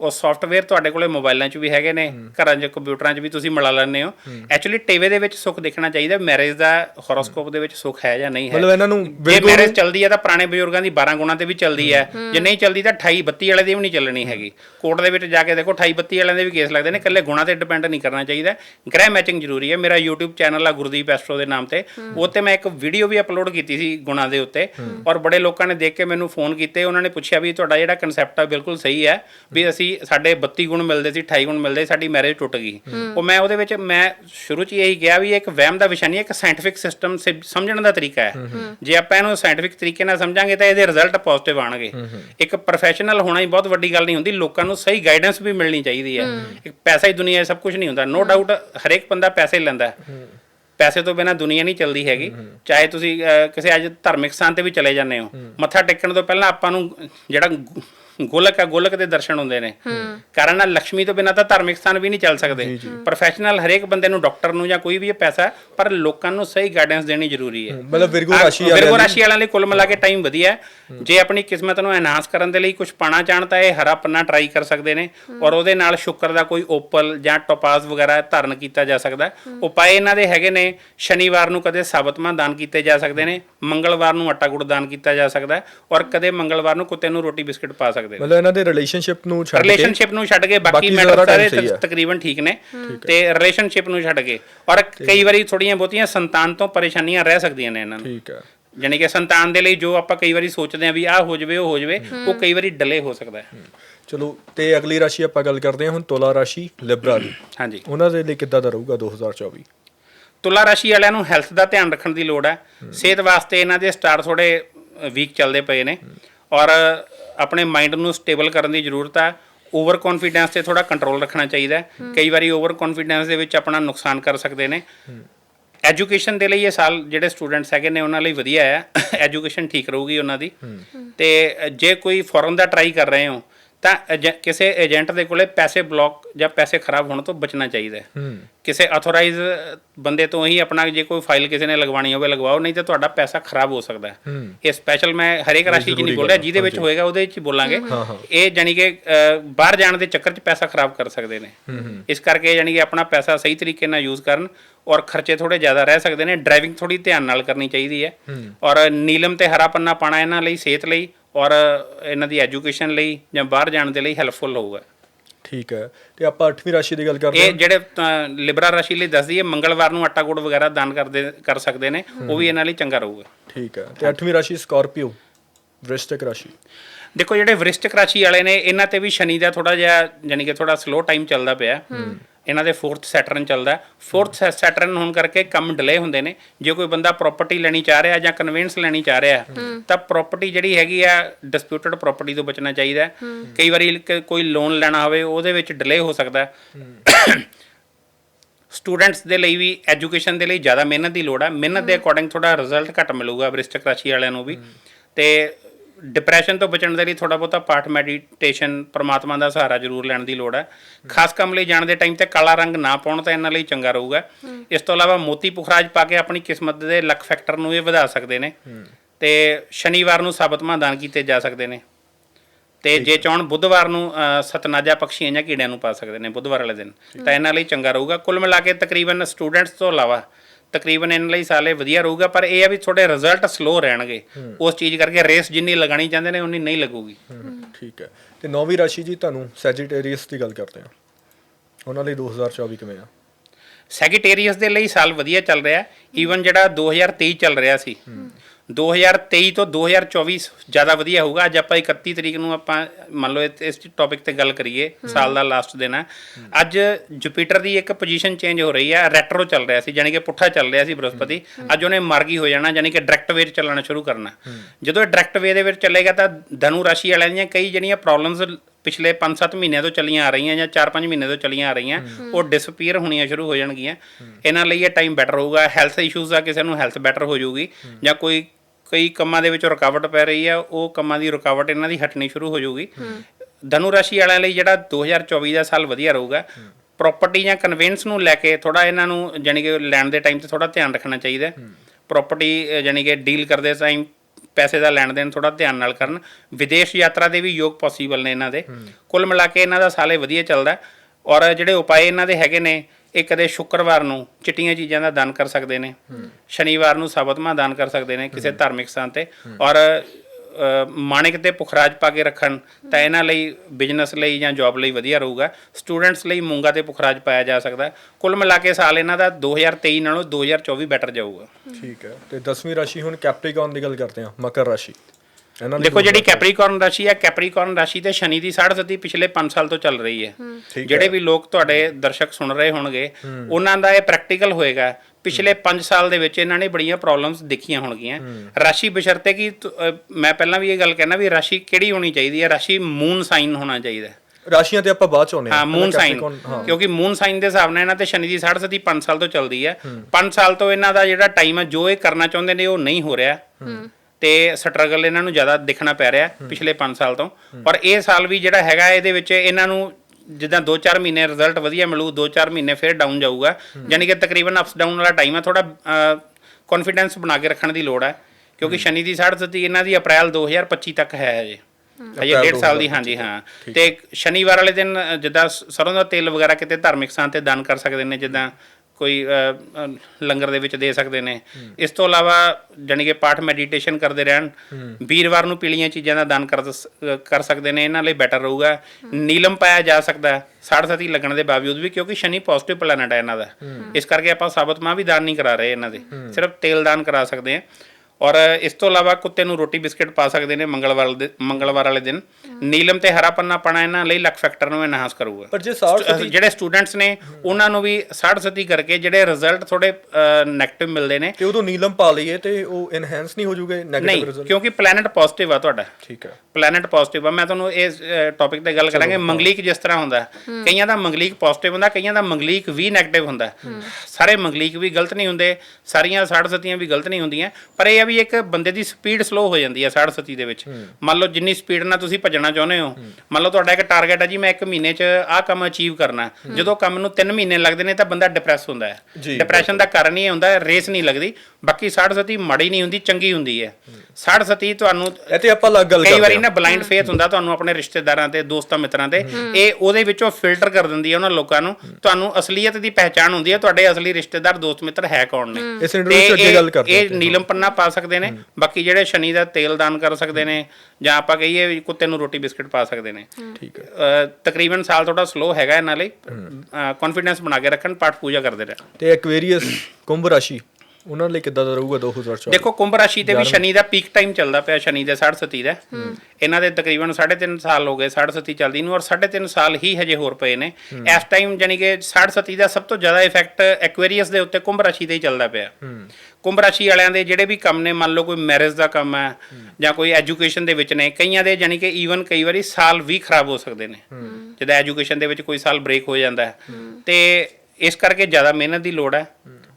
ਉਹ ਸੌਫਟਵੇਅਰ ਤੁਹਾਡੇ ਕੋਲੇ ਮੋਬਾਈਲਾਂ 'ਚ ਵੀ ਹੈਗੇ ਨੇ ਘਰਾਂ 'ਚ ਕੰਪਿਊਟਰਾਂ 'ਚ ਵੀ ਤੁਸੀਂ ਮਿਲਾ ਲੈਂਦੇ ਹੋ। ਐਕਚੁਅਲੀ ਟੀਵੀ ਦੇ ਵਿੱਚ ਸੁੱਖ ਦੇਖਣਾ ਚਾਹੀਦਾ ਮੈਰਿਜ ਦਾ ਹੋਰੋਸਕੋਪ ਦੇ ਵਿੱਚ ਸੁੱਖ ਹੈ ਜਾਂ ਨਹੀਂ ਹੈ। ਮਤਲਬ ਇਹਨਾਂ ਨੂੰ ਜੇ ਮੈਰਿਜ ਚੱਲਦੀ ਹੈ ਤਾਂ ਪੁਰਾਣੇ ਬਜ਼ੁਰਗਾਂ ਦੀ 12 ਗੁਣਾਂ ਤੇ ਵੀ ਚੱਲਦੀ ਹੈ। ਜੇ ਨਹੀਂ ਚੱਲਦੀ ਤਾਂ 28 32 ਵਾਲੇ ਦੀ ਵੀ ਨਹੀਂ ਚੱਲਣੀ ਹੈਗੀ। ਕੋਰਟ ਦੇ ਵਿੱਚ ਜਾ ਕੇ ਦੇਖੋ 28 32 ਵਾਲਿਆਂ ਦੇ ਵੀ ਕੇਸ ਲੱਗਦੇ ਨੇ ਇਕੱਲੇ ਗੁਣਾਂ ਤੇ ਡਿਪੈਂਡ ਨਹੀਂ ਕਰਨਾ ਚਾਹੀਦਾ। ਗ੍ਰਹਿ ਮੈਚਿੰਗ ਜ਼ਰੂਰੀ ਹੈ। ਮੇਰਾ YouTube ਚੈਨਲ ਆ ਗੁਰਦੀਪ ਐਸਟਰੋ ਦੇ ਨਾਮ ਤੇ। ਉਹ ਤੇ ਮੈਂ ਇੱਕ ਵੀਡੀਓ ਵੀ ਅਪਲੋਡ ਕੀਤੀ ਸੀ ਗੁਣਾਂ ਦੇ ਉੱਤੇ। ਔਰ ਬੜੇ ਲੋਕਾਂ ਨੇ ਦੇਖ ਕੇ ਮੈਨੂੰ ਫੋਨ ਕੀਤੇ। ਉਹਨਾਂ ਨੇ ਪੁੱਛਿਆ ਵੀ ਤੁਹਾਡਾ ਜਿਹੜਾ ਕਨਸੈਪਟ ਆ ਬਿਲਕੁਲ ਸਹੀ ਹੈ ਵੀ ਅਸੀਂ ਸਾਡੇ 32 ਗੁਣ ਮਿਲਦੇ ਸੀ 28 ਗੁਣ ਮਿਲਦੇ ਸੀ, ਸਾਡੀ ਮੈਰਿਜ ਟੁੱਟ ਗਈ। ਉਹ ਮੈਂ ਉਹਦੇ ਵਿੱਚ ਮੈਂ ਸ਼ੁਰੂ 'ਚ ਹੀ ਇਹੀ ਕਿਹਾ ਵੀ ਇੱਕ ਵਹਿਮ ਦਾ ਵਿਸ਼ਾ ਨਹੀਂ ਇੱਕ ਸਾਇੰਟਿਫਿਕ ਸਿਸਟਮ ਸਮਝਣ ਦਾ ਤਰੀਕਾ ਹੈ। ਜੇ ਆਪਾਂ ਇਹਨੂੰ ਸਾਇੰਟਿਫਿਕ ਤਰੀਕੇ ਨਾਲ ਸਮਝਾਂਗੇ ਤਾਂ ਇਹਦੇ ਰਿਜ਼ਲਟ ਪੋਜ਼ਿਟਿਵ ਆਣਗੇ ਇੱਕ ਪ੍ਰੋਫੈਸ਼ਨਲ ਹੋਣਾ ਹੀ ਬਹੁਤ ਵੱਡੀ ਗੱਲ ਨਹੀਂ ਹੁੰਦੀ ਲੋਕਾਂ ਨੂੰ ਸਹੀ ਗਾਈਡੈਂਸ ਵੀ ਮਿਲਣੀ ਚਾਹੀਦੀ ਹੈ। ਇੱਕ ਪੈਸਾ ਹੀ ਦੁਨੀਆ 'ਚ ਸਭ ਕੁਝ ਨਹੀਂ ਹੁੰਦਾ ਨੋ ਡਾਊਟ ਹਰੇਕ ਬੰਦਾ ਪੈਸੇ ਲੈਂਦਾ ਹੈ। ਪੈਸੇ ਤੋਂ ਬਿਨਾ ਦੁਨੀਆ ਨਹੀਂ ਚੱਲਦੀ ਹੈਗੀ। ਚਾਹੇ ਤੁਸੀਂ ਕਿਸੇ ਅੱਜ ਧਾਰਮਿਕ ਸਥਾਨ ਤੇ ਵੀ ਚਲੇ ਜਾਂਦੇ ਹੋ। ਮੱਥਾ ਟੇਕਣ ਤੋਂ ਪਹਿਲਾਂ ਆਪਾਂ ਨੂੰ ਜਿਹੜਾ ਗੋਲਕ ਹੈ ਗੋਲਕ ਦੇ ਦਰਸ਼ਨ ਹੁੰਦੇ ਨੇ। ਕਾਰਨ ਨਾਲ ਲక్ష్ਮੀ ਤੋਂ ਬਿਨਾਂ ਤਾਂ ਧਾਰਮਿਕ ਸਥਾਨ ਵੀ ਨਹੀਂ ਚੱਲ ਸਕਦੇ। ਪ੍ਰੋਫੈਸ਼ਨਲ ਹਰੇਕ ਬੰਦੇ ਨੂੰ ਡਾਕਟਰ ਨੂੰ ਜਾਂ ਕੋਈ ਵੀ ਇਹ ਪੈਸਾ ਪਰ ਲੋਕਾਂ ਨੂੰ ਸਹੀ ਗਾਈਡੈਂਸ ਦੇਣੀ ਜ਼ਰੂਰੀ ਹੈ। ਮਤਲਬ ਵਿਰਗੋ ਰਾਸ਼ੀ ਵਿਰਗੋ ਵਾਲਿਆਂ ਰਾਸ਼ੀ ਵਾਲਿਆਂ ਲਈ ਕੁੱਲ ਮਿਲਾ ਕੇ ਟਾਈਮ ਵਧੀਆ ਹੈ। ਜੇ ਆਪਣੀ ਕਿਸਮਤ ਨੂੰ ਐਨਹਾਂਸ ਕਰਨ ਦੇ ਲਈ ਕੁਝ ਪਾਣਾ ਚਾਹਣ ਤਾਂ ਇਹ ਹਰਾ ਪੰਨਾ ਟਰਾਈ ਕਰ ਸਕਦੇ ਨੇ। ਔਰ ਉਹਦੇ ਨਾਲ ਸ਼ੁਕਰ ਦਾ ਕੋਈ ਓਪਲ ਜਾਂ ਟੋਪਾਜ਼ ਵਗੈਰਾ ਧਾਰਨ ਕੀਤਾ ਜਾ ਸਕਦਾ। ਹੈ। ਉਪਾਅ ਇਹਨਾਂ ਦੇ ਹੈਗੇ ਨੇ। ਸ਼ਨੀਵਾਰ ਨੂੰ ਕਦੇ ਸਾਬਤਮਾਂ ਦਾਨ ਕੀਤੇ ਜਾ ਸਕਦੇ ਨੇ। ਮੰਗਲਵਾਰ ਨੂੰ ਆਟਾ ਗੁੜ ਦਾਨ ਕੀਤਾ ਜਾ ਸਕਦਾ। ਹੈ ਔਰ ਕਦੇ ਮੰਗਲਵਾਰ ਨੂੰ ਕੁੱਤੇ ਨੂੰ ਰੋਟੀ ਬਿਸਕਟ ਪਾ ਸਕਦੇ ਨੇ। ਮਤਲਬ ਇਹਨਾਂ ਦੇ ਰਿਲੇਸ਼ਨਸ਼ਿਪ ਨੂੰ ਛੱਡ ਕੇ ਰਿਲੇਸ਼ਨਸ਼ਿਪ ਨੂੰ ਛੱਡ ਕੇ ਬਾਕੀ ਮੈਟਰ ਸਾਰਾ ਤਕਰੀਬਨ ਠੀਕ ਨੇ ਤੇ ਰਿਲੇਸ਼ਨਸ਼ਿਪ ਨੂੰ ਛੱਡ ਕੇ ਔਰ ਕਈ ਵਾਰੀ ਥੋੜੀਆਂ ਬਹੁਤੀਆਂ ਸੰਤਾਨ ਤੋਂ ਪਰੇਸ਼ਾਨੀਆਂ ਰਹਿ ਸਕਦੀਆਂ ਨੇ ਇਹਨਾਂ ਨੂੰ। ਠੀਕ ਹੈ। ਯਾਨੀ ਕਿ ਸੰਤਾਨ ਦੇ ਲਈ ਜੋ ਆਪਾਂ ਕਈ ਵਾਰੀ ਸੋਚਦੇ ਹਾਂ ਵੀ ਆਹ ਹੋ ਜਵੇ ਉਹ ਹੋ ਜਵੇ ਉਹ ਕਈ ਵਾਰੀ ਡਿਲੇ ਹੋ ਸਕਦਾ ਹੈ। ਚਲੋ ਤੇ ਅਗਲੀ ਰਾਸ਼ੀ ਆਪਾਂ ਗੱਲ ਕਰਦੇ ਹਾਂ ਹੁਣ ਤੁਲਾ ਰਾਸ਼ੀ ਲਿਬਰਾ ਦੀ। ਹਾਂਜੀ। ਉਹਨਾਂ ਦੇ ਲਈ ਕਿੱਦਾਂ ਦਾ ਰਹੂਗਾ 2024 ਤੁਲਾ ਰਾਸ਼ੀ ਵਾਲਿਆਂ ਨੂੰ ਹੈਲਥ ਦਾ ਧਿਆਨ ਰੱਖਣ ਦੀ ਲੋੜ ਹੈ। ਸਿਹਤ ਵਾਸਤੇ ਇਹਨਾਂ ਦੇ ਸਟਾਰ ਥੋੜੇ ਵੀਕ ਚੱਲਦੇ ਪਏ ਨੇ। ਔਰ ਆਪਣੇ ਮਾਈਂਡ ਨੂੰ ਸਟੇਬਲ ਕਰਨ ਦੀ ਜ਼ਰੂਰਤ ਹੈ ਓਵਰ ਕੌਨਫੀਡੈਂਸ ਤੇ ਥੋੜਾ ਕੰਟਰੋਲ ਰੱਖਣਾ ਚਾਹੀਦਾ ਹੈ। ਕਈ ਵਾਰੀ ਓਵਰ ਕੌਨਫੀਡੈਂਸ ਦੇ ਵਿੱਚ ਆਪਣਾ ਨੁਕਸਾਨ ਕਰ ਸਕਦੇ ਨੇ। ਐਜੂਕੇਸ਼ਨ ਦੇ ਲਈ ਇਹ ਸਾਲ ਜਿਹੜੇ ਸਟੂਡੈਂਟਸ ਹੈਗੇ ਨੇ ਉਹਨਾਂ ਲਈ ਵਧੀਆ ਹੈ। ਐਜੂਕੇਸ਼ਨ ਠੀਕ ਰਹੂਗੀ ਉਹਨਾਂ ਦੀ। ਤੇ ਜੇ ਕੋਈ ਫੋਰਨ ਦਾ ਟਰਾਈ ਕਰ ਰਹੇ ਹੋ ਤਾਂ ਕਿਸੇ ਏਜੰਟ ਦੇ ਕੋਲੇ ਪੈਸੇ ਬਲੌਕ ਜਾਂ ਪੈਸੇ ਖਰਾਬ ਹੋਣ ਤੋਂ ਬਚਣਾ ਚਾਹੀਦਾ ਹੈ। ਕਿਸੇ ਅਥੋਰਾਈਜ਼ ਬੰਦੇ ਤੋਂ ਹੀ ਆਪਣਾ ਜੇ ਕੋਈ ਫਾਈਲ ਕਿਸੇ ਨੇ ਲਗਵਾਣੀ ਹੋਵੇ ਲਗਵਾਓ ਨਹੀਂ ਤਾਂ ਤੁਹਾਡਾ ਪੈਸਾ ਖਰਾਬ ਹੋ ਸਕਦਾ ਹੈ। ਇਹ ਸਪੈਸ਼ਲ ਮੈਂ ਹਰੇਕ ਰਾਸ਼ੀ 'ਚ ਨਹੀਂ ਬੋਲ ਰਿਹਾ ਜਿਹਦੇ ਵਿੱਚ। ਹੋਏਗਾ ਉਹਦੇ 'ਚ ਹੀ ਬੋਲਾਂਗੇ। ਇਹ ਜਾਨੀ ਕਿ ਬਾਹਰ ਜਾਣ ਦੇ ਚੱਕਰ 'ਚ ਪੈਸਾ ਖਰਾਬ ਕਰ ਸਕਦੇ ਨੇ। ਇਸ ਕਰਕੇ ਜਾਨੀ ਕਿ ਆਪਣਾ ਪੈਸਾ ਸਹੀ ਤਰੀਕੇ ਨਾਲ ਯੂਜ਼ ਕਰਨ ਔਰ ਖਰਚੇ ਥੋੜੇ ਜ਼ਿਆਦਾ ਰਹਿ ਸਕਦੇ ਨੇ। ਡਰਾਈਵਿੰਗ ਥੋੜੀ ਧਿਆਨ ਨਾਲ ਕਰਨੀ ਚਾਹੀਦੀ ਹੈ। ਹੂੰ। ਔਰ ਨੀਲਮ ਤੇ ਹਰਾ ਪੰਨਾ ਪਾਣਾ ਇਹਨਾਂ ਲਈ ਸਿਹਤ ਲਈ ਔਰ ਇਹਨਾਂ ਦੀ ਐਜੂਕੇਸ਼ਨ ਲਈ ਜਾਂ ਬਾਹਰ ਜਾਣ ਦੇ ਲਈ ਹੈਲਪਫੁਲ ਹੋਊਗਾ। ਠੀਕ ਹੈ। ਤੇ ਆਪਾਂ 8ਵੀਂ ਰਾਸ਼ੀ ਦੀ ਗੱਲ ਕਰਦੇ ਇਹ ਹਾਂ। ਜਿਹੜੇ ਅ, ਲਿਬਰਾ ਰਾਸ਼ੀ ਲਈ ਦੱਸਦੀ ਹੈ ਮੰਗਲਵਾਰ ਨੂੰ ਆਟਾ ਗੁੜ ਵਗੈਰਾ ਦਾਨ ਕਰਦੇ ਕਰ ਸਕਦੇ ਨੇ ਉਹ ਵੀ ਇਹਨਾਂ ਲਈ ਚੰਗਾ ਰਹੂਗਾ। ਠੀਕ ਹੈ। ਤੇ 8ਵੀਂ ਰਾਸ਼ੀ ਸਕਾਰਪੀਓ ਵ੍ਰਿਸ਼ਟਿਕ ਰਾਸ਼ੀ। ਦੇਖੋ ਜਿਹੜੇ ਵਰਿਸ਼ਟਕ ਰਾਸ਼ੀ ਵਾਲੇ ਨੇ ਇਹਨਾਂ ਤੇ ਵੀ ਸ਼ਨੀ ਦਾ ਥੋੜਾ ਜਿਹਾ ਯਾਨੀ ਕਿ ਥੋੜਾ ਸਲੋ ਟਾਈਮ ਚੱਲਦਾ ਪਿਆ। ਇਹਨਾਂ ਦੇ 4th ਸੈਟਰਨ ਚੱਲਦਾ 4th ਸੈਟਰਨ ਹੋਣ ਕਰਕੇ ਕੰਮ ਡਿਲੇ ਹੁੰਦੇ ਨੇ। ਜੇ ਕੋਈ ਬੰਦਾ ਪ੍ਰਾਪਰਟੀ ਲੈਣੀ ਚਾਹ ਰਿਹਾ ਜਾਂ ਕਨਵੈਂਸ ਲੈਣੀ ਚਾਹ ਰਿਹਾ ਤਾਂ ਪ੍ਰਾਪਰਟੀ ਜਿਹੜੀ ਹੈਗੀ ਆ ਡਿਸਪਿਊਟਡ ਪ੍ਰਾਪਰਟੀ ਤੋਂ ਬਚਣਾ ਚਾਹੀਦਾ। ਕਈ ਵਾਰੀ ਕੋਈ ਲੋਨ ਲੈਣਾ ਹੋਵੇ ਉਹਦੇ ਵਿੱਚ ਡਿਲੇ ਹੋ ਸਕਦਾ ਸਟੂਡੈਂਟਸ ਦੇ ਲਈ ਵੀ ਐਜੂਕੇਸ਼ਨ ਦੇ ਲਈ ਜ਼ਿਆਦਾ ਮਿਹਨਤ ਦੀ ਲੋੜ ਹੈ। ਮਿਹਨਤ ਦੇ ਅਕੋਰਡਿੰਗ ਥੋੜਾ ਰਿਜ਼ਲਟ ਘੱਟ ਮਿਲੂਗਾ ਰਾਸ਼ੀ ਵਾਲਿਆਂ ਨੂੰ ਵੀ। ਤੇ ਡਿਪਰੈਸ਼ਨ ਤੋਂ ਬਚਣ ਦੇ ਲਈ ਥੋੜਾ ਬਹੁਤਾ ਪਾਠ ਮੈਡੀਟੇਸ਼ਨ ਪ੍ਰਮਾਤਮਾ ਦਾ ਸਹਾਰਾ ਜ਼ਰੂਰ ਲੈਣ ਦੀ ਲੋੜ ਹੈ। ਖਾਸ ਕੰਮ ਲਈ ਜਾਣ ਦੇ ਟਾਈਮ ਤੇ ਕਾਲਾ ਰੰਗ ਨਾ ਪਾਉਣ ਤਾਂ ਇਹਨਾਂ ਲਈ ਚੰਗਾ ਰਹੂਗਾ। ਇਸ ਤੋਂ ਇਲਾਵਾ ਮੋਤੀ ਪੁਖਰਾਜ ਪਾ ਕੇ ਆਪਣੀ ਕਿਸਮਤ ਦੇ ਲੱਕ ਫੈਕਟਰ ਨੂੰ ਇਹ ਵਧਾ ਸਕਦੇ ਨੇ। ਤੇ ਸ਼ਨੀਵਾਰ ਨੂੰ ਸਾਬਤਮਾਂ ਦਾਨ ਕੀਤੇ ਜਾ ਸਕਦੇ ਨੇ। ਤੇ ਜੇ ਚਾਹਣ ਬੁੱਧਵਾਰ ਨੂੰ ਸਤਨਾਜਾ ਪਕਸ਼ੀਆਂ ਜਾਂ ਕੀੜਿਆਂ ਨੂੰ ਪਾ ਸਕਦੇ ਨੇ ਬੁੱਧਵਾਰ ਵਾਲੇ ਦਿਨ ਤਾਂ ਇਹਨਾਂ ਲਈ ਚੰਗਾ ਰਹੂਗਾ। ਕੁੱਲ ਮਿਲਾ ਕੇ ਤਕਰੀਬਨ ਸਟੂਡੈਂਟਸ ਤੋਂ ਇਲਾਵਾ ਤਕਰੀਬਨ ਇਹਨਾਂ ਲਈ ਸਾਲੇ ਵਧੀਆ ਰਹੂਗਾ ਪਰ ਇਹ ਆ ਵੀ ਥੋੜੇ ਰਿਜ਼ਲਟ ਸਲੋ ਰਹਿਣਗੇ। ਉਸ ਚੀਜ਼ ਕਰਕੇ ਰੇਸ ਜਿੰਨੀ ਲਗਾਣੀ ਚਾਹੁੰਦੇ ਨੇ ਉਨੀ ਨਹੀਂ ਲੱਗੂਗੀ। ਠੀਕ ਹੈ। ਤੇ 9ਵੀਂ ਰਾਸ਼ੀ ਜੀ ਤੁਹਾਨੂੰ ਸੈਜੀਟੇਰੀਅਸ ਦੀ ਗੱਲ ਕਰਦੇ ਹਾਂ। ਉਹਨਾਂ ਲਈ 2024 ਕਿਵੇਂ ਆ? ਸੈਗੀਟੇਰੀਅਸ ਦੇ ਲਈ ਸਾਲ ਵਧੀਆ ਚੱਲ ਰਿਹਾ। ਈਵਨ ਜਿਹੜਾ 2023 ਚੱਲ ਰਿਹਾ ਸੀ 2023 ਤੋਂ 2024 ਜ਼ਿਆਦਾ ਵਧੀਆ ਹੋਊਗਾ। ਅੱਜ ਆਪਾਂ 31 ਤਰੀਕ ਨੂੰ ਆਪਾਂ ਮੰਨ ਲਓ ਇਸ- ਟੌਪਿਕ ਤੇ ਗੱਲ ਕਰੀਏ ਸਾਲ ਦਾ ਲਾਸਟ ਦਿਨ ਹੈ। ਅੱਜ ਜੁਪੀਟਰ ਦੀ ਇੱਕ ਪੋਜੀਸ਼ਨ ਚੇਂਜ ਹੋ ਰਹੀ ਹੈ। ਰੈਟਰੋ ਚੱਲ ਰਿਹਾ ਸੀ ਯਾਨੀ ਕਿ ਪੁੱਠਾ ਚੱਲ ਰਿਹਾ ਸੀ ਬ੍ਰਹਸਪਤੀ। ਅੱਜ ਉਹਨੇ ਮਾਰਗੀ ਹੋ ਜਾਣਾ ਯਾਨੀ ਕਿ ਡਾਇਰੈਕਟ ਵੇ ਚੱਲਣਾ ਸ਼ੁਰੂ ਕਰਨਾ। ਜਦੋਂ ਇਹ ਡਾਇਰੈਕਟ ਵੇ ਦੇ ਵਿੱਚ ਚੱਲੇਗਾ ਤਾਂ ਧਨੂ ਰਾਸ਼ੀ ਵਾਲਿਆਂ ਦੀਆਂ ਕਈ ਜਿਹੜੀਆਂ ਪ੍ਰੋਬਲਮਸ ਪਿਛਲੇ 5-7 ਮਹੀਨਿਆਂ ਤੋਂ ਚੱਲੀਆਂ ਆ ਰਹੀਆਂ ਜਾਂ 4-5 ਮਹੀਨੇ ਤੋਂ ਚੱਲੀਆਂ ਆ ਰਹੀਆਂ ਉਹ ਡਿਸਪੀਅਰ ਹੋਣੀਆਂ ਸ਼ੁਰੂ ਹੋ ਜਾਣਗੀਆਂ। ਇਹਨਾਂ ਲਈ ਇਹ ਟਾਈਮ ਬੈਟਰ ਹੋਊਗਾ। ਹੈਲਥ ਇਸ਼ੂਜ਼ ਆ ਕਿਸੇ ਨੂੰ ਹੈਲਥ ਬੈਟਰ ਹੋ ਜਾਊਗੀ। ਜਾਂ ਕੋਈ ਕਈ ਕੰਮਾਂ ਦੇ ਵਿੱਚ ਰੁਕਾਵਟ ਪੈ ਰਹੀ ਆ ਉਹ ਕੰਮਾਂ ਦੀ ਰੁਕਾਵਟ ਇਹਨਾਂ ਦੀ ਹਟਣੀ ਸ਼ੁਰੂ ਹੋ ਜਾਊਗੀ। ਧਨੂ ਰਾਸ਼ੀ ਵਾਲਿਆਂ ਲਈ ਜਿਹੜਾ 2024 ਦਾ ਸਾਲ ਵਧੀਆ ਰਹੂਗਾ। ਪ੍ਰਾਪਰਟੀ ਜਾਂ ਕਨਵੈਂਸ ਨੂੰ ਲੈ ਕੇ ਥੋੜਾ ਇਹਨਾਂ ਨੂੰ ਜਾਨੀ ਕਿ ਲੈਣ ਦੇ ਟਾਈਮ ਤੇ ਥੋੜਾ ਧਿਆਨ ਰੱਖਣਾ ਚਾਹੀਦਾ। ਪ੍ਰਾਪਰਟੀ ਜਾਨੀ ਕਿ ਡੀਲ ਕਰਦੇ ਟਾਈਮ ਪੈਸੇ ਦਾ ਲੈਣ ਦੇਣ ਥੋੜਾ ਧਿਆਨ ਨਾਲ ਕਰਨ। ਵਿਦੇਸ਼ ਯਾਤਰਾ ਦੇ ਵੀ ਯੋਗ ਪੋਸੀਬਲ ਨੇ ਇਹਨਾਂ ਦੇ। ਕੁੱਲ ਮਿਲਾ ਕੇ ਇਹਨਾਂ ਦਾ ਸਾਲੇ ਵਧੀਆ ਚੱਲਦਾ। ਔਰ ਜਿਹੜੇ ਉਪਾਅ ਇਹਨਾਂ ਦੇ ਹੈਗੇ ਨੇ ਇਹ ਕਦੇ ਸ਼ੁੱਕਰਵਾਰ ਨੂੰ ਚਿੱਟੀਆਂ ਚੀਜ਼ਾਂ ਦਾ ਦਾਨ ਕਰ ਸਕਦੇ ਨੇ। ਸ਼ਨੀਵਾਰ ਨੂੰ ਸਾਬਤਮਾ ਦਾਨ ਕਰ ਸਕਦੇ ਨੇ ਕਿਸੇ ਧਾਰਮਿਕ ਸਥਾਨ ਤੇ। ਔਰ ਮਾਣਿਕ ਤੇ ਪੁਖਰਾਜ ਪਾ ਕੇ ਰੱਖਣ, ਤਾਂ ਇਹਨਾਂ ਲਈ ਬਿਜ਼ਨਸ ਲਈ ਜਾਂ ਜੌਬ ਲਈ ਵਧੀਆ ਰਹੂਗਾ। ਸਟੂਡੈਂਟਸ ਲਈ ਮੂੰਗਾ ਤੇ ਪੁਖਰਾਜ ਪਾਇਆ ਜਾ ਸਕਦਾ ਕੁੱਲ ਮਿਲਾ ਕੇ ਸਾਲ ਇਹਨਾਂ ਦਾ 2023 ਨਾਲੋਂ 2024 ਬੈਟਰ ਜਾਊਗਾ। ਠੀਕ ਹੈ। ਤੇ 10ਵੀਂ ਰਾਸ਼ੀ ਹੁਣ ਕੈਪਰੀਕੌਨ ਦੀ ਗੱਲ ਕਰਦੇ ਹਾਂ, ਮਕਰ ਰਾਸ਼ੀ। ਦੇਖੋ ਜਿਹੜੀ ਕੈਪਰੀਕੌਰਨ ਰਾਸ਼ੀ ਹੈ ਕੈਪਰੀਕੌਰਨ ਰਾਸ਼ੀ ਤੇ ਸ਼ਨੀ ਦੀ ਸਾੜ੍ਹ ਸਤੀ ਪਿਛਲੇ 5 ਸਾਲ ਤੋਂ ਚੱਲ ਰਹੀ ਹੈ। ਜਿਹੜੇ ਵੀ ਲੋਕ ਤੁਹਾਡੇ ਦਰਸ਼ਕ ਸੁਣ ਰਹੇ ਹੋਣਗੇ ਉਹਨਾਂ ਦਾ ਇਹ ਪ੍ਰੈਕਟੀਕਲ ਹੋਏਗਾ। ਪਿਛਲੇ 5 ਸਾਲ ਦੇ ਵਿੱਚ ਇਹਨਾਂ ਨੇ ਬੜੀਆਂ ਪ੍ਰੋਬਲਮਸ ਦੇਖੀਆਂ ਹੋਣਗੀਆਂ। ਰਾਸ਼ੀ ਬਸ਼ਰਤੇ ਕਿ ਮੈਂ ਪਹਿਲਾਂ ਵੀ ਇਹ ਗੱਲ ਕਹਿਣਾ ਵੀ ਰਾਸ਼ੀ ਕਿਹੜੀ ਹੋਣੀ ਚਾਹੀਦੀ ਹੈ? ਰਾਸ਼ੀ ਮੂਨ ਸਾਈਨ ਹੋਣਾ ਚਾਹੀਦਾ ਹੈ। ਰਾਸ਼ੀਆਂ ਤੇ ਆਪਾਂ ਬਾਅਦ ਚ ਆਉਨੇ ਹਾਂ। ਮੂਨ ਸਾਈਨ ਕਿਉਂਕਿ ਮੂਨ ਸਾਈਨ ਦੇ ਹਿਸਾਬ ਨਾਲ ਇਹਨਾਂ ਤੇ ਸ਼ਨੀ ਦੀ ਸਾੜ੍ਹ ਸਤੀ 5 ਸਾਲ ਤੋਂ ਚੱਲਦੀ ਹੈ। 5 ਸਾਲ ਤੋਂ ਇਹਨਾਂ ਦਾ ਜਿਹੜਾ ਟਾਈਮ ਹੈ ਜੋ ਇਹ ਕਰਨਾ ਚਾਹੁੰਦੇ ਨੇ ਉਹ ਨਹੀਂ ਹੋ ਰਿਹਾ। ਤੇ ਸਟਰਗਲ ਇਹਨਾਂ ਨੂੰ ਜ਼ਿਆਦਾ ਦਿਖਣਾ ਪੈ ਰਿਹਾ ਪਿਛਲੇ 5 ਸਾਲ ਤੋਂ। ਪਰ ਇਹ ਸਾਲ ਵੀ ਜਿਹੜਾ ਹੈਗਾ ਇਹਦੇ ਵਿੱਚ ਇਹਨਾਂ ਨੂੰ ਜਿੱਦਾਂ 2-4 ਮਹੀਨੇ ਰਿਜ਼ਲਟ ਵਧੀਆ ਮਿਲੂ 2-4 ਮਹੀਨੇ ਫਿਰ ਡਾਊਨ ਜਾਊਗਾ। ਯਾਨੀ ਕਿ ਤਕਰੀਬਨ ਅਪਸ ਡਾਊਨ ਵਾਲਾ ਟਾਈਮ ਆ ਥੋੜਾ ਕੌਨਫੀਡੈਂਸ ਬਣਾ ਕੇ ਰੱਖਣ ਦੀ ਲੋੜ ਹੈ ਕਿਉਂਕਿ ਸ਼ਨੀ ਦੀ ਸਾੜ੍ਹ ਸਤੀ ਇਹਨਾਂ ਦੀ ਅਪ੍ਰੈਲ 2025 ਤੱਕ ਹੈ ਹਜੇ ਅਪ੍ਰੈਲ ਡੇਢ ਸਾਲ ਦੀ ਹਾਂਜੀ ਹਾਂ। ਤੇ ਸ਼ਨੀਵਾਰ ਵਾਲੇ ਦਿਨ ਜਿੱਦਾਂ ਸਰੋਂ ਦਾ ਤੇਲ ਵਗੈਰਾ ਕਿਤੇ ਧਾਰਮਿਕ ਸਥਾਨ ਤੇ ਦਾਨ ਕਰ ਸਕਦੇ ਨੇ ਜਿੱਦਾਂ ਕੋਈ ਲੰਗਰ ਦੇ ਵਿੱਚ ਦੇ ਸਕਦੇ ਨੇ। ਇਸ ਤੋਂ ਇਲਾਵਾ ਜਾਣੀ ਕਿ ਪਾਠ ਮੈਡੀਟੇਸ਼ਨ ਕਰਦੇ ਰਹਿਣ ਵੀਰਵਾਰ ਨੂੰ ਪੀਲੀਆਂ ਚੀਜ਼ਾਂ ਦਾ ਦਾਨ ਕਰ ਕਰ ਸਕਦੇ ਨੇ ਇਹਨਾਂ ਲਈ ਬੈਟਰ ਰਹੂਗਾ। ਨੀਲਮ ਪਾਇਆ ਜਾ ਸਕਦਾ ਹੈ, ਸਾੜ੍ਹ ਸਤੀ ਲੱਗਣ ਦੇ ਬਾਵਜੂਦ ਵੀ ਕਿਉਂਕਿ ਸ਼ਨੀ ਪੋਜ਼ਿਟਿਵ ਪਲੈਨਟ ਹੈ ਇਹਨਾਂ ਦਾ। ਇਸ ਕਰਕੇ ਆਪਾਂ ਸਾਬਤ ਮਾਂ ਵੀ ਦਾਨ ਨਹੀਂ ਕਰਾ ਰਹੇ ਇਹਨਾਂ ਦੇ। ਸਿਰਫ ਤੇਲ ਦਾਨ ਕਰਾ ਸਕਦੇ ਹਾਂ। ਔਰ ਇਸ ਤੋਂ ਇਲਾਵਾ ਕੁੱਤੇ ਨੂੰ ਰੋਟੀ ਬਿਸਕਟ ਪਾ ਸਕਦੇ ਨੇ ਮੰਗਲਵਾਰ ਦੇ ਮੰਗਲਵਾਰ ਵਾਲੇ ਦਿਨ। ਨੀਲਮ ਤੇ ਹਰਾ ਪੰਨਾ ਪਾਣਾ ਇਹਨਾਂ ਲਈ ਲੱਕ ਫੈਕਟਰ ਨੂੰ ਐਨਹਾਂਸ ਕਰੂਗਾ। ਪਰ ਜੇ ਅਹ ਜਿਹੜੇ ਸਟੂਡੈਂਟਸ ਨੇ ਉਹਨਾਂ ਨੂੰ ਵੀ 60 ਸਤੀ ਕਰਕੇ ਜਿਹੜੇ ਰਿਜ਼ਲਟ ਥੋੜੇ 네ਗੇਟਿਵ ਮਿਲਦੇ ਨੇ। ਤੇ ਉਦੋਂ ਨੀਲਮ ਪਾ ਲਈਏ ਤੇ ਉਹ ਐਨਹਾਂਸ ਨਹੀਂ ਹੋ ਜਾਊਗੇ ਨੈਗੇਟਿਵ ਨਹੀਂ ਰਿਜ਼ਲਟ ਕਿਉਂਕਿ ਪਲੈਨਟ ਪੋਜ਼ਿਟਿਵ ਆ ਤੁਹਾਡਾ। ਠੀਕ ਹੈ। ਪਲੈਨਟ ਪੋਜ਼ਿਟਿਵ ਆ। ਮੈਂ ਤੁਹਾਨੂੰ ਇਸ ਟੌਪਿਕ ਤੇ ਗੱਲ ਕਰਾਂਗੇ। ਮੰਗਲੀਕ ਜਿਸ ਤਰ੍ਹਾਂ ਹੁੰਦਾ। ਕਈਆਂ ਦਾ ਮੰਗਲੀਕ ਪੋਜ਼ਿਟਿਵ ਹੁੰਦਾ ਕਈਆਂ ਦਾ ਮੰਗਲੀਕ ਵੀ 네ਗੇਟਿਵ ਹੁੰਦਾ। ਸਾਰੇ ਮੰਗਲੀਕ ਵੀ ਗਲਤ ਨਹੀਂ ਹੁੰਦੇ ਸਾਰੀਆਂ 60 ਸਤੀਆਂ ਵੀ ਗਲਤ ਨਹੀਂ ਹੁੰਦੀਆਂ। ਪਰ ਇਹ ਵੀ ਇੱਕ ਬੰਦੇ ਦੀ ਸਪੀਡ ਸਲੋ ਹੋ ਜਾਂਦੀ ਹੈ 60 ਸਤੀ ਦੇ ਵਿੱਚ। ਮੰਨ ਲਓ ਜਿੰਨੀ ਸਪੀਡ ਨਾਲ ਤੁਸੀਂ ਭੱਜਣਾ ਚਾਹੁੰਦੇ ਹੋ ਮੰਨ ਲਓ ਤੁਹਾਡਾ ਇੱਕ ਟਾਰਗੇਟ ਹੈ ਜੀ ਮੈਂ ਇੱਕ ਮਹੀਨੇ 'ਚ ਆਹ ਕੰਮ ਅਚੀਵ ਕਰਨਾ। ਜਦੋਂ ਕੰਮ ਨੂੰ 3 ਮਹੀਨੇ ਲੱਗਦੇ ਨੇ ਤਾਂ ਬੰਦਾ ਡਿਪਰੈਸ ਹੁੰਦਾ ਹੈ। ਡਿਪਰੈਸ਼ਨ ਦਾ ਕਾਰਨ ਇਹ ਹੁੰਦਾ ਹੈ ਰੇਸ ਨਹੀਂ ਲੱਗਦੀ। ਬਾਕੀ 60 ਸਤੀ ਮਾੜੀ ਨਹੀਂ ਹੁੰਦੀ ਚੰਗੀ ਹੁੰਦੀ ਹੈ। 60 ਸਤੀ ਤੁਹਾਨੂੰ ਇਹ ਤੇ ਆਪਾਂ ਅਲੱਗ ਗੱਲ ਕਈ ਕਰਦੇ ਵਾਰੀ ਹਾਂ। ਨਾ ਬਲਾਈਂਡ ਫੇਥ ਹੁੰਦਾ ਤੁਹਾਨੂੰ ਆਪਣੇ ਰਿਸ਼ਤੇਦਾਰਾਂ ਤੇ ਦੋਸਤਾਂ ਮਿੱਤਰਾਂ ਤੇ ਇਹ ਉਹਦੇ ਵਿੱਚੋਂ ਫਿਲਟਰ ਕਰ ਦਿੰਦੀ ਹੈ ਉਹਨਾਂ ਲੋਕਾਂ ਨੂੰ। ਤੁਹਾਨੂੰ ਅਸਲੀਅਤ ਦੀ ਪਹਿਚਾਣ ਹੁੰਦੀ ਹੈ ਤੁਹਾਡੇ ਅਸਲੀ ਰਿਸ਼ਤੇਦਾਰ ਦੋਸਤ ਮਿੱਤਰ ਹੈ ਕੌਣ ਨੇ। ਇਸ ਇੰਟਰਵਿਊ 'ਚ ਅੱਗੇ ਗੱਲ ਕਰਦੇ ਇਹ ਨੀਲਮ ਪੰਨਾ ਪਾ ਸਕਦੇ ਨੇ ਬਾਕੀ ਜਿਹੜੇ ਸ਼ਨੀ ਦਾ ਤੇਲ ਦਾਨ ਕਰ ਸਕਦੇ ਨੇ ਜਾਂ ਆਪਾਂ ਕਹੀਏ ਵੀ ਕੁੱਤੇ ਨੂੰ ਰੋਟੀ ਬਿਸਕਟ ਪਾ ਸਕਦੇ ਨੇ। ਠੀਕ ਹੈ। ਤਕਰੀਬਨ ਸਾਲ ਥੋੜਾ ਸਲੋ ਹੈਗਾ ਇਹਨਾਂ ਲਈ। ਕੌਨਫੀਡੈਂਸ ਬਣਾ ਕੇ ਰੱਖਣ ਪਾਠ ਪੂਜਾ ਕਰਦੇ ਰਹਿਣ। ਤੇ ਐਕਵੇਰੀਅਸ ਕੁੰਭ ਰਾਸ਼ੀ ਉਹਨਾਂ ਲਈ ਕਿੱਦਾਂ ਦਾ ਰਹੂਗਾ 2024 ਦੇਖੋ ਕੁੰਭ ਰਾਸ਼ੀ ਤੇ ਵੀ ਸ਼ਨੀ ਦਾ ਪੀਕ ਟਾਈਮ ਚੱਲਦਾ ਪਿਆ ਸ਼ਨੀ ਦੇ 60 ਸਤੀ ਦਾ। ਇਹਨਾਂ ਦੇ ਤਕਰੀਬਨ 3.5 ਸਾਲ ਹੋ ਗਏ 60 ਸਤੀ ਚੱਲਦੀ ਨੂੰ ਔਰ 3.5 ਸਾਲ ਹੀ ਹਜੇ ਹੋਰ ਪਏ ਨੇ। ਇਸ ਟਾਈਮ ਜਾਨੀ ਕਿ 60 ਸਤੀ ਦਾ ਸਭ ਤੋਂ ਜ਼ਿਆਦਾ ਇਫੈਕਟ ਐਕੁਏਰੀਅਸ ਦੇ ਉੱਤੇ ਕੁੰਭ ਰਾਸ਼ੀ ਤੇ ਹੀ ਚੱਲਦਾ ਪਿਆ। ਕੁੰਭ ਰਾਸ਼ੀ ਵਾਲਿਆਂ ਦੇ ਜਿਹੜੇ ਵੀ ਕੰਮ ਨੇ ਮੰਨ ਲਓ ਕੋਈ ਮੈਰਿਜ ਦਾ ਕੰਮ ਹੈ ਜਾਂ ਕੋਈ ਐਜੂਕੇਸ਼ਨ ਦੇ ਵਿੱਚ ਨੇ ਕਈਆਂ ਦੇ ਜਾਨੀ ਕਿ ਈਵਨ ਕਈ ਵਾਰੀ ਸਾਲ ਵੀ ਖਰਾਬ ਹੋ ਸਕਦੇ ਨੇ। ਜਦੋਂ ਐਜੂਕੇਸ਼ਨ ਦੇ ਵਿੱਚ ਕੋਈ ਸਾਲ ਬ੍ਰੇਕ ਹੋ ਜਾਂਦਾ ਹੈ। ਤੇ ਇਸ ਕਰਕੇ ਜ਼ਿਆਦਾ ਮਿਹਨਤ ਦੀ ਲੋੜ ਹੈ।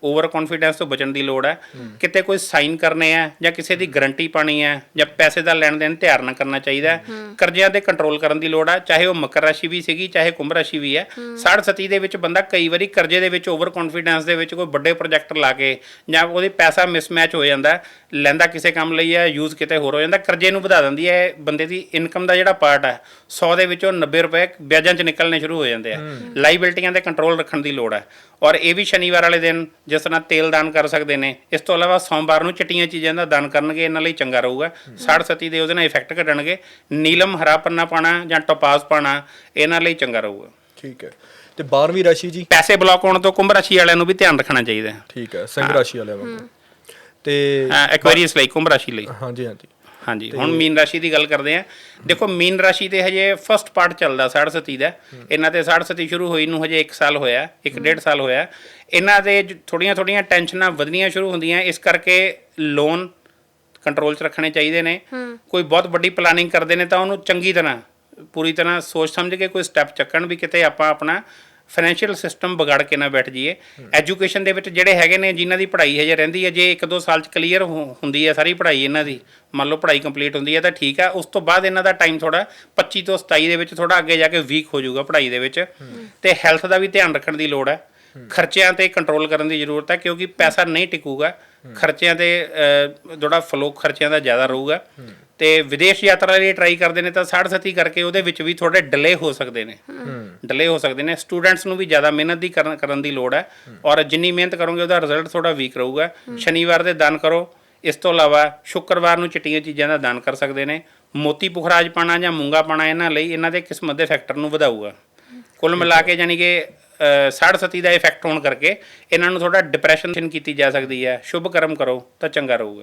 ਓਵਰ ਕੌਨਫੀਡੈਂਸ ਤੋਂ ਬਚਣ ਦੀ ਲੋੜ ਹੈ। ਕਿਤੇ ਕੋਈ ਸਾਈਨ ਕਰਨੇ ਆ ਜਾਂ ਕਿਸੇ ਦੀ ਗਾਰੰਟੀ ਪਾਣੀ ਹੈ ਜਾਂ ਪੈਸੇ ਦਾ ਲੈਣ ਦੇਣ ਧਿਆਨ ਨਾਲ ਕਰਨਾ ਚਾਹੀਦਾ ਕਰਜ਼ਿਆਂ ਤੇ ਕੰਟਰੋਲ ਕਰਨ ਦੀ ਲੋੜ ਹੈ। ਚਾਹੇ ਉਹ ਮਕਰ ਰਾਸ਼ੀ ਵੀ ਸੀਗੀ ਚਾਹੇ ਕੁੰਭ ਰਾਸ਼ੀ ਵੀ ਹੈ। 60 ਸਤੀ ਦੇ ਵਿੱਚ ਬੰਦਾ ਕਈ ਵਾਰੀ ਕਰਜ਼ੇ ਦੇ ਵਿੱਚ ਓਵਰ ਕੌਨਫੀਡੈਂਸ ਦੇ ਵਿੱਚ ਕੋਈ ਵੱਡੇ ਪ੍ਰੋਜੈਕਟ ਲਾ ਕੇ ਜਾਂ ਉਹਦੀ ਪੈਸਾ ਮਿਸਮੈਚ ਹੋ ਜਾਂਦਾ ਹੈ, ਲੈਂਦਾ ਕਿਸੇ ਕੰਮ ਲਈ ਹੈ ਯੂਜ਼ ਕਿਤੇ ਹੋਰ ਹੋ ਜਾਂਦਾ ਕਰਜ਼ੇ ਨੂੰ ਵਧਾ ਦਿੰਦੀ ਹੈ ਬੰਦੇ ਦੀ ਇਨਕਮ ਦਾ ਜਿਹੜਾ ਪਾਰਟ ਹੈ 100 ਦੇ ਵਿੱਚੋਂ 90 ਰੁਪਏ ਵਿਆਜਾਂ 'ਚ ਨਿਕਲਣੇ ਸ਼ੁਰੂ ਹੋ ਜਾਂਦੇ ਆ। ਲਾਇਬਿਲਟੀਆਂ ਤੇ ਕੰਟਰੋਲ ਰੱਖਣ ਦੀ ਲੋੜ ਹੈ। ਔਰ ਇਹ ਵੀ ਸ਼ਨੀਵਾਰ ਵਾਲੇ ਦਿਨ ਜਿਸ ਤਰ੍ਹਾਂ ਤੇਲ ਦਾਨ ਕਰ ਸਕਦੇ ਨੇ ਇਸ ਤੋਂ ਇਲਾਵਾ ਸੋਮਵਾਰ ਨੂੰ ਚਿੱਟੀਆਂ ਚੀਜ਼ਾਂ ਦਾ ਦਾਨ ਕਰਨਗੇ ਇਹਨਾਂ ਲਈ ਚੰਗਾ ਰਹੂਗਾ। 60 ਸਤੀ ਦੇ ਉਹਦੇ ਨਾਲ ਇਫੈਕਟ ਘਟਣਗੇ। ਨੀਲਮ ਹਰਾ ਪੰਨਾ ਪਾਣਾ ਜਾਂ ਟੋਪਾਜ਼ ਪਾਣਾ ਇਹਨਾਂ ਲਈ ਚੰਗਾ ਰਹੂਗਾ। ਠੀਕ ਹੈ। ਤੇ 12ਵੀਂ ਰਾਸ਼ੀ ਜੀ? ਪੈਸੇ ਬਲੌਕ ਹੋਣ ਤੋਂ ਕੁੰਭ ਰਾਸ਼ੀ ਵਾਲਿਆਂ ਨੂੰ ਵੀ ਧਿਆਨ ਰੱਖਣਾ ਚਾਹੀਦਾ ਹੈ। ਠੀਕ ਹੈ ਸਿੰਘ ਰਾਸ਼ੀ ਵਾਲਿਆਂ ਵਾਂਗੂ ਤੇ ਐਕੁਆਰੀਅਸ ਲਈ ਕੁੰਭ ਰਾਸ਼ੀ ਲਈ। ਹਾਂਜੀ ਹਾਂਜੀ। ਹਾਂਜੀ ਹੁਣ ਮੀਨ ਰਾਸ਼ੀ ਦੀ ਗੱਲ ਕਰਦੇ ਆ ਦੇਖੋ ਮੀਨ ਰਾਸ਼ੀ ਤੇ ਹਜੇ ਫਸਟ ਪਾਰਟ ਚੱਲਦਾ 60 ਸਤੀ ਦਾ। ਇਹਨਾਂ ਤੇ 60 ਸਤੀ ਸ਼ੁਰੂ ਹੋਈ ਨੂੰ ਹਜੇ 1 ਸਾਲ ਹੋਇਆ 1 ਡੇਢ ਸਾਲ ਹੋਇਆ। ਇਹਨਾਂ ਦੇ ਥੋੜੀਆਂ ਥੋੜੀਆਂ ਟੈਨਸ਼ਨਾਂ ਵਧਣੀਆਂ ਸ਼ੁਰੂ ਹੁੰਦੀਆਂ। ਇਸ ਕਰਕੇ ਲੋਨ ਕੰਟਰੋਲ 'ਚ ਰੱਖਣੇ ਚਾਹੀਦੇ ਨੇ। ਕੋਈ ਬਹੁਤ ਵੱਡੀ ਪਲਾਨਿੰਗ ਕਰਦੇ ਨੇ ਤਾਂ ਉਹਨੂੰ ਚੰਗੀ ਤਰ੍ਹਾਂ ਪੂਰੀ ਤਰ੍ਹਾਂ ਸੋਚ ਸਮਝ ਕੇ ਕੋਈ ਸਟੈਪ ਚੱਕਣ ਵੀ ਕਿਤੇ ਆਪਾਂ ਆਪਣਾ ਫਾਈਨੈਂਸ਼ੀਅਲ ਸਿਸਟਮ ਵਿਗਾੜ ਕੇ ਨਾ ਬੈਠ ਜਾਈਏ। ਐਜੂਕੇਸ਼ਨ ਦੇ ਵਿੱਚ ਜਿਹੜੇ ਹੈਗੇ ਨੇ, ਜਿਨ੍ਹਾਂ ਦੀ ਪੜ੍ਹਾਈ ਹਜੇ ਰਹਿੰਦੀ ਹੈ, ਜੇ 1-2 ਸਾਲ ਚ ਕਲੀਅਰ ਹੁੰਦੀ ਹੈ ਸਾਰੀ ਪੜ੍ਹਾਈ ਇਹਨਾਂ ਦੀ, ਮੰਨ ਲਓ ਪੜ੍ਹਾਈ ਕੰਪਲੀਟ ਹੁੰਦੀ ਹੈ ਤਾਂ ਠੀਕ ਹੈ, ਉਸ ਤੋਂ ਬਾਅਦ ਇਹਨਾਂ ਦਾ ਟਾਈਮ ਥੋੜਾ 25 ਤੋਂ 27 ਦੇ ਵਿੱਚ ਥੋੜਾ ਅੱਗੇ ਜਾ ਕੇ ਵੀਕ ਹੋ ਜਾਊਗਾ ਪੜ੍ਹਾਈ ਦੇ ਵਿੱਚ। ਤੇ ਹੈਲਥ ਦਾ ਵੀ ਧਿਆਨ ਰੱਖਣ ਦੀ ਲੋੜ ਹੈ। ਖਰਚਿਆਂ ਤੇ ਕੰਟਰੋਲ ਕਰਨ ਦੀ ਜ਼ਰੂਰਤ ਹੈ, ਕਿਉਂਕਿ ਪੈਸਾ ਨਹੀਂ ਟਿਕੂਗਾ। ਖਰਚਿਆਂ ਤੇ ਜਿਹੜਾ ਫਲੋ ਖਰਚਿਆਂ ਦਾ ਜ਼ਿਆਦਾ ਰਹੂਗਾ। ਤੇ ਵਿਦੇਸ਼ ਯਾਤਰਾ ਲਈ ਟਰਾਈ ਕਰਦੇ ਨੇ ਤਾਂ 60 ਸਤੀ ਕਰਕੇ ਉਹਦੇ ਵਿੱਚ ਵੀ ਥੋੜੇ ਡਿਲੇ ਹੋ ਸਕਦੇ ਨੇ। ਡਿਲੇ ਹੋ। ਸਕਦੇ ਨੇ। ਸਟੂਡੈਂਟਸ ਨੂੰ ਵੀ ਜ਼ਿਆਦਾ ਮਿਹਨਤ ਦੀ ਕਰਨ ਦੀ ਲੋੜ ਹੈ। ਔਰ ਜਿੰਨੀ ਮਿਹਨਤ ਕਰੋਗੇ ਉਹਦਾ ਰਿਜ਼ਲਟ ਥੋੜਾ ਵੀਕ ਰਹੂਗਾ। ਸ਼ਨੀਵਾਰ ਦੇ ਦਾਨ ਕਰੋ। ਇਸ ਤੋਂ ਇਲਾਵਾ ਸ਼ੁੱਕਰਵਾਰ ਨੂੰ ਚਿੱਟੀਆਂ ਚੀਜ਼ਾਂ ਦਾ ਦਾਨ ਕਰ ਸਕਦੇ ਨੇ। ਮੋਤੀ ਪੁਖਰਾਜ ਪਾਣਾ ਜਾਂ ਮੂੰਗਾ ਪਾਣਾ ਇਹਨਾਂ ਲਈ ਇਹਨਾਂ ਦੇ ਕਿਸਮਤ ਦੇ ਫੈਕਟਰ ਨੂੰ ਵਧਾਊਗਾ। ਕੁੱਲ ਮਿਲਾ ਕੇ ਯਾਨੀ ਕਿ 60 ਸਤੀ ਦਾ ਇਫੈਕਟ ਹੋਣ ਕਰਕੇ ਇਹਨਾਂ ਨੂੰ ਥੋੜਾ ਡਿਪਰੈਸ਼ਨ ਕੀਤੀ ਜਾ ਸਕਦੀ ਹੈ। ਸ਼ੁਭ ਕਰਮ ਕਰੋ ਤਾਂ ਚੰਗਾ ਰਹੂਗਾ।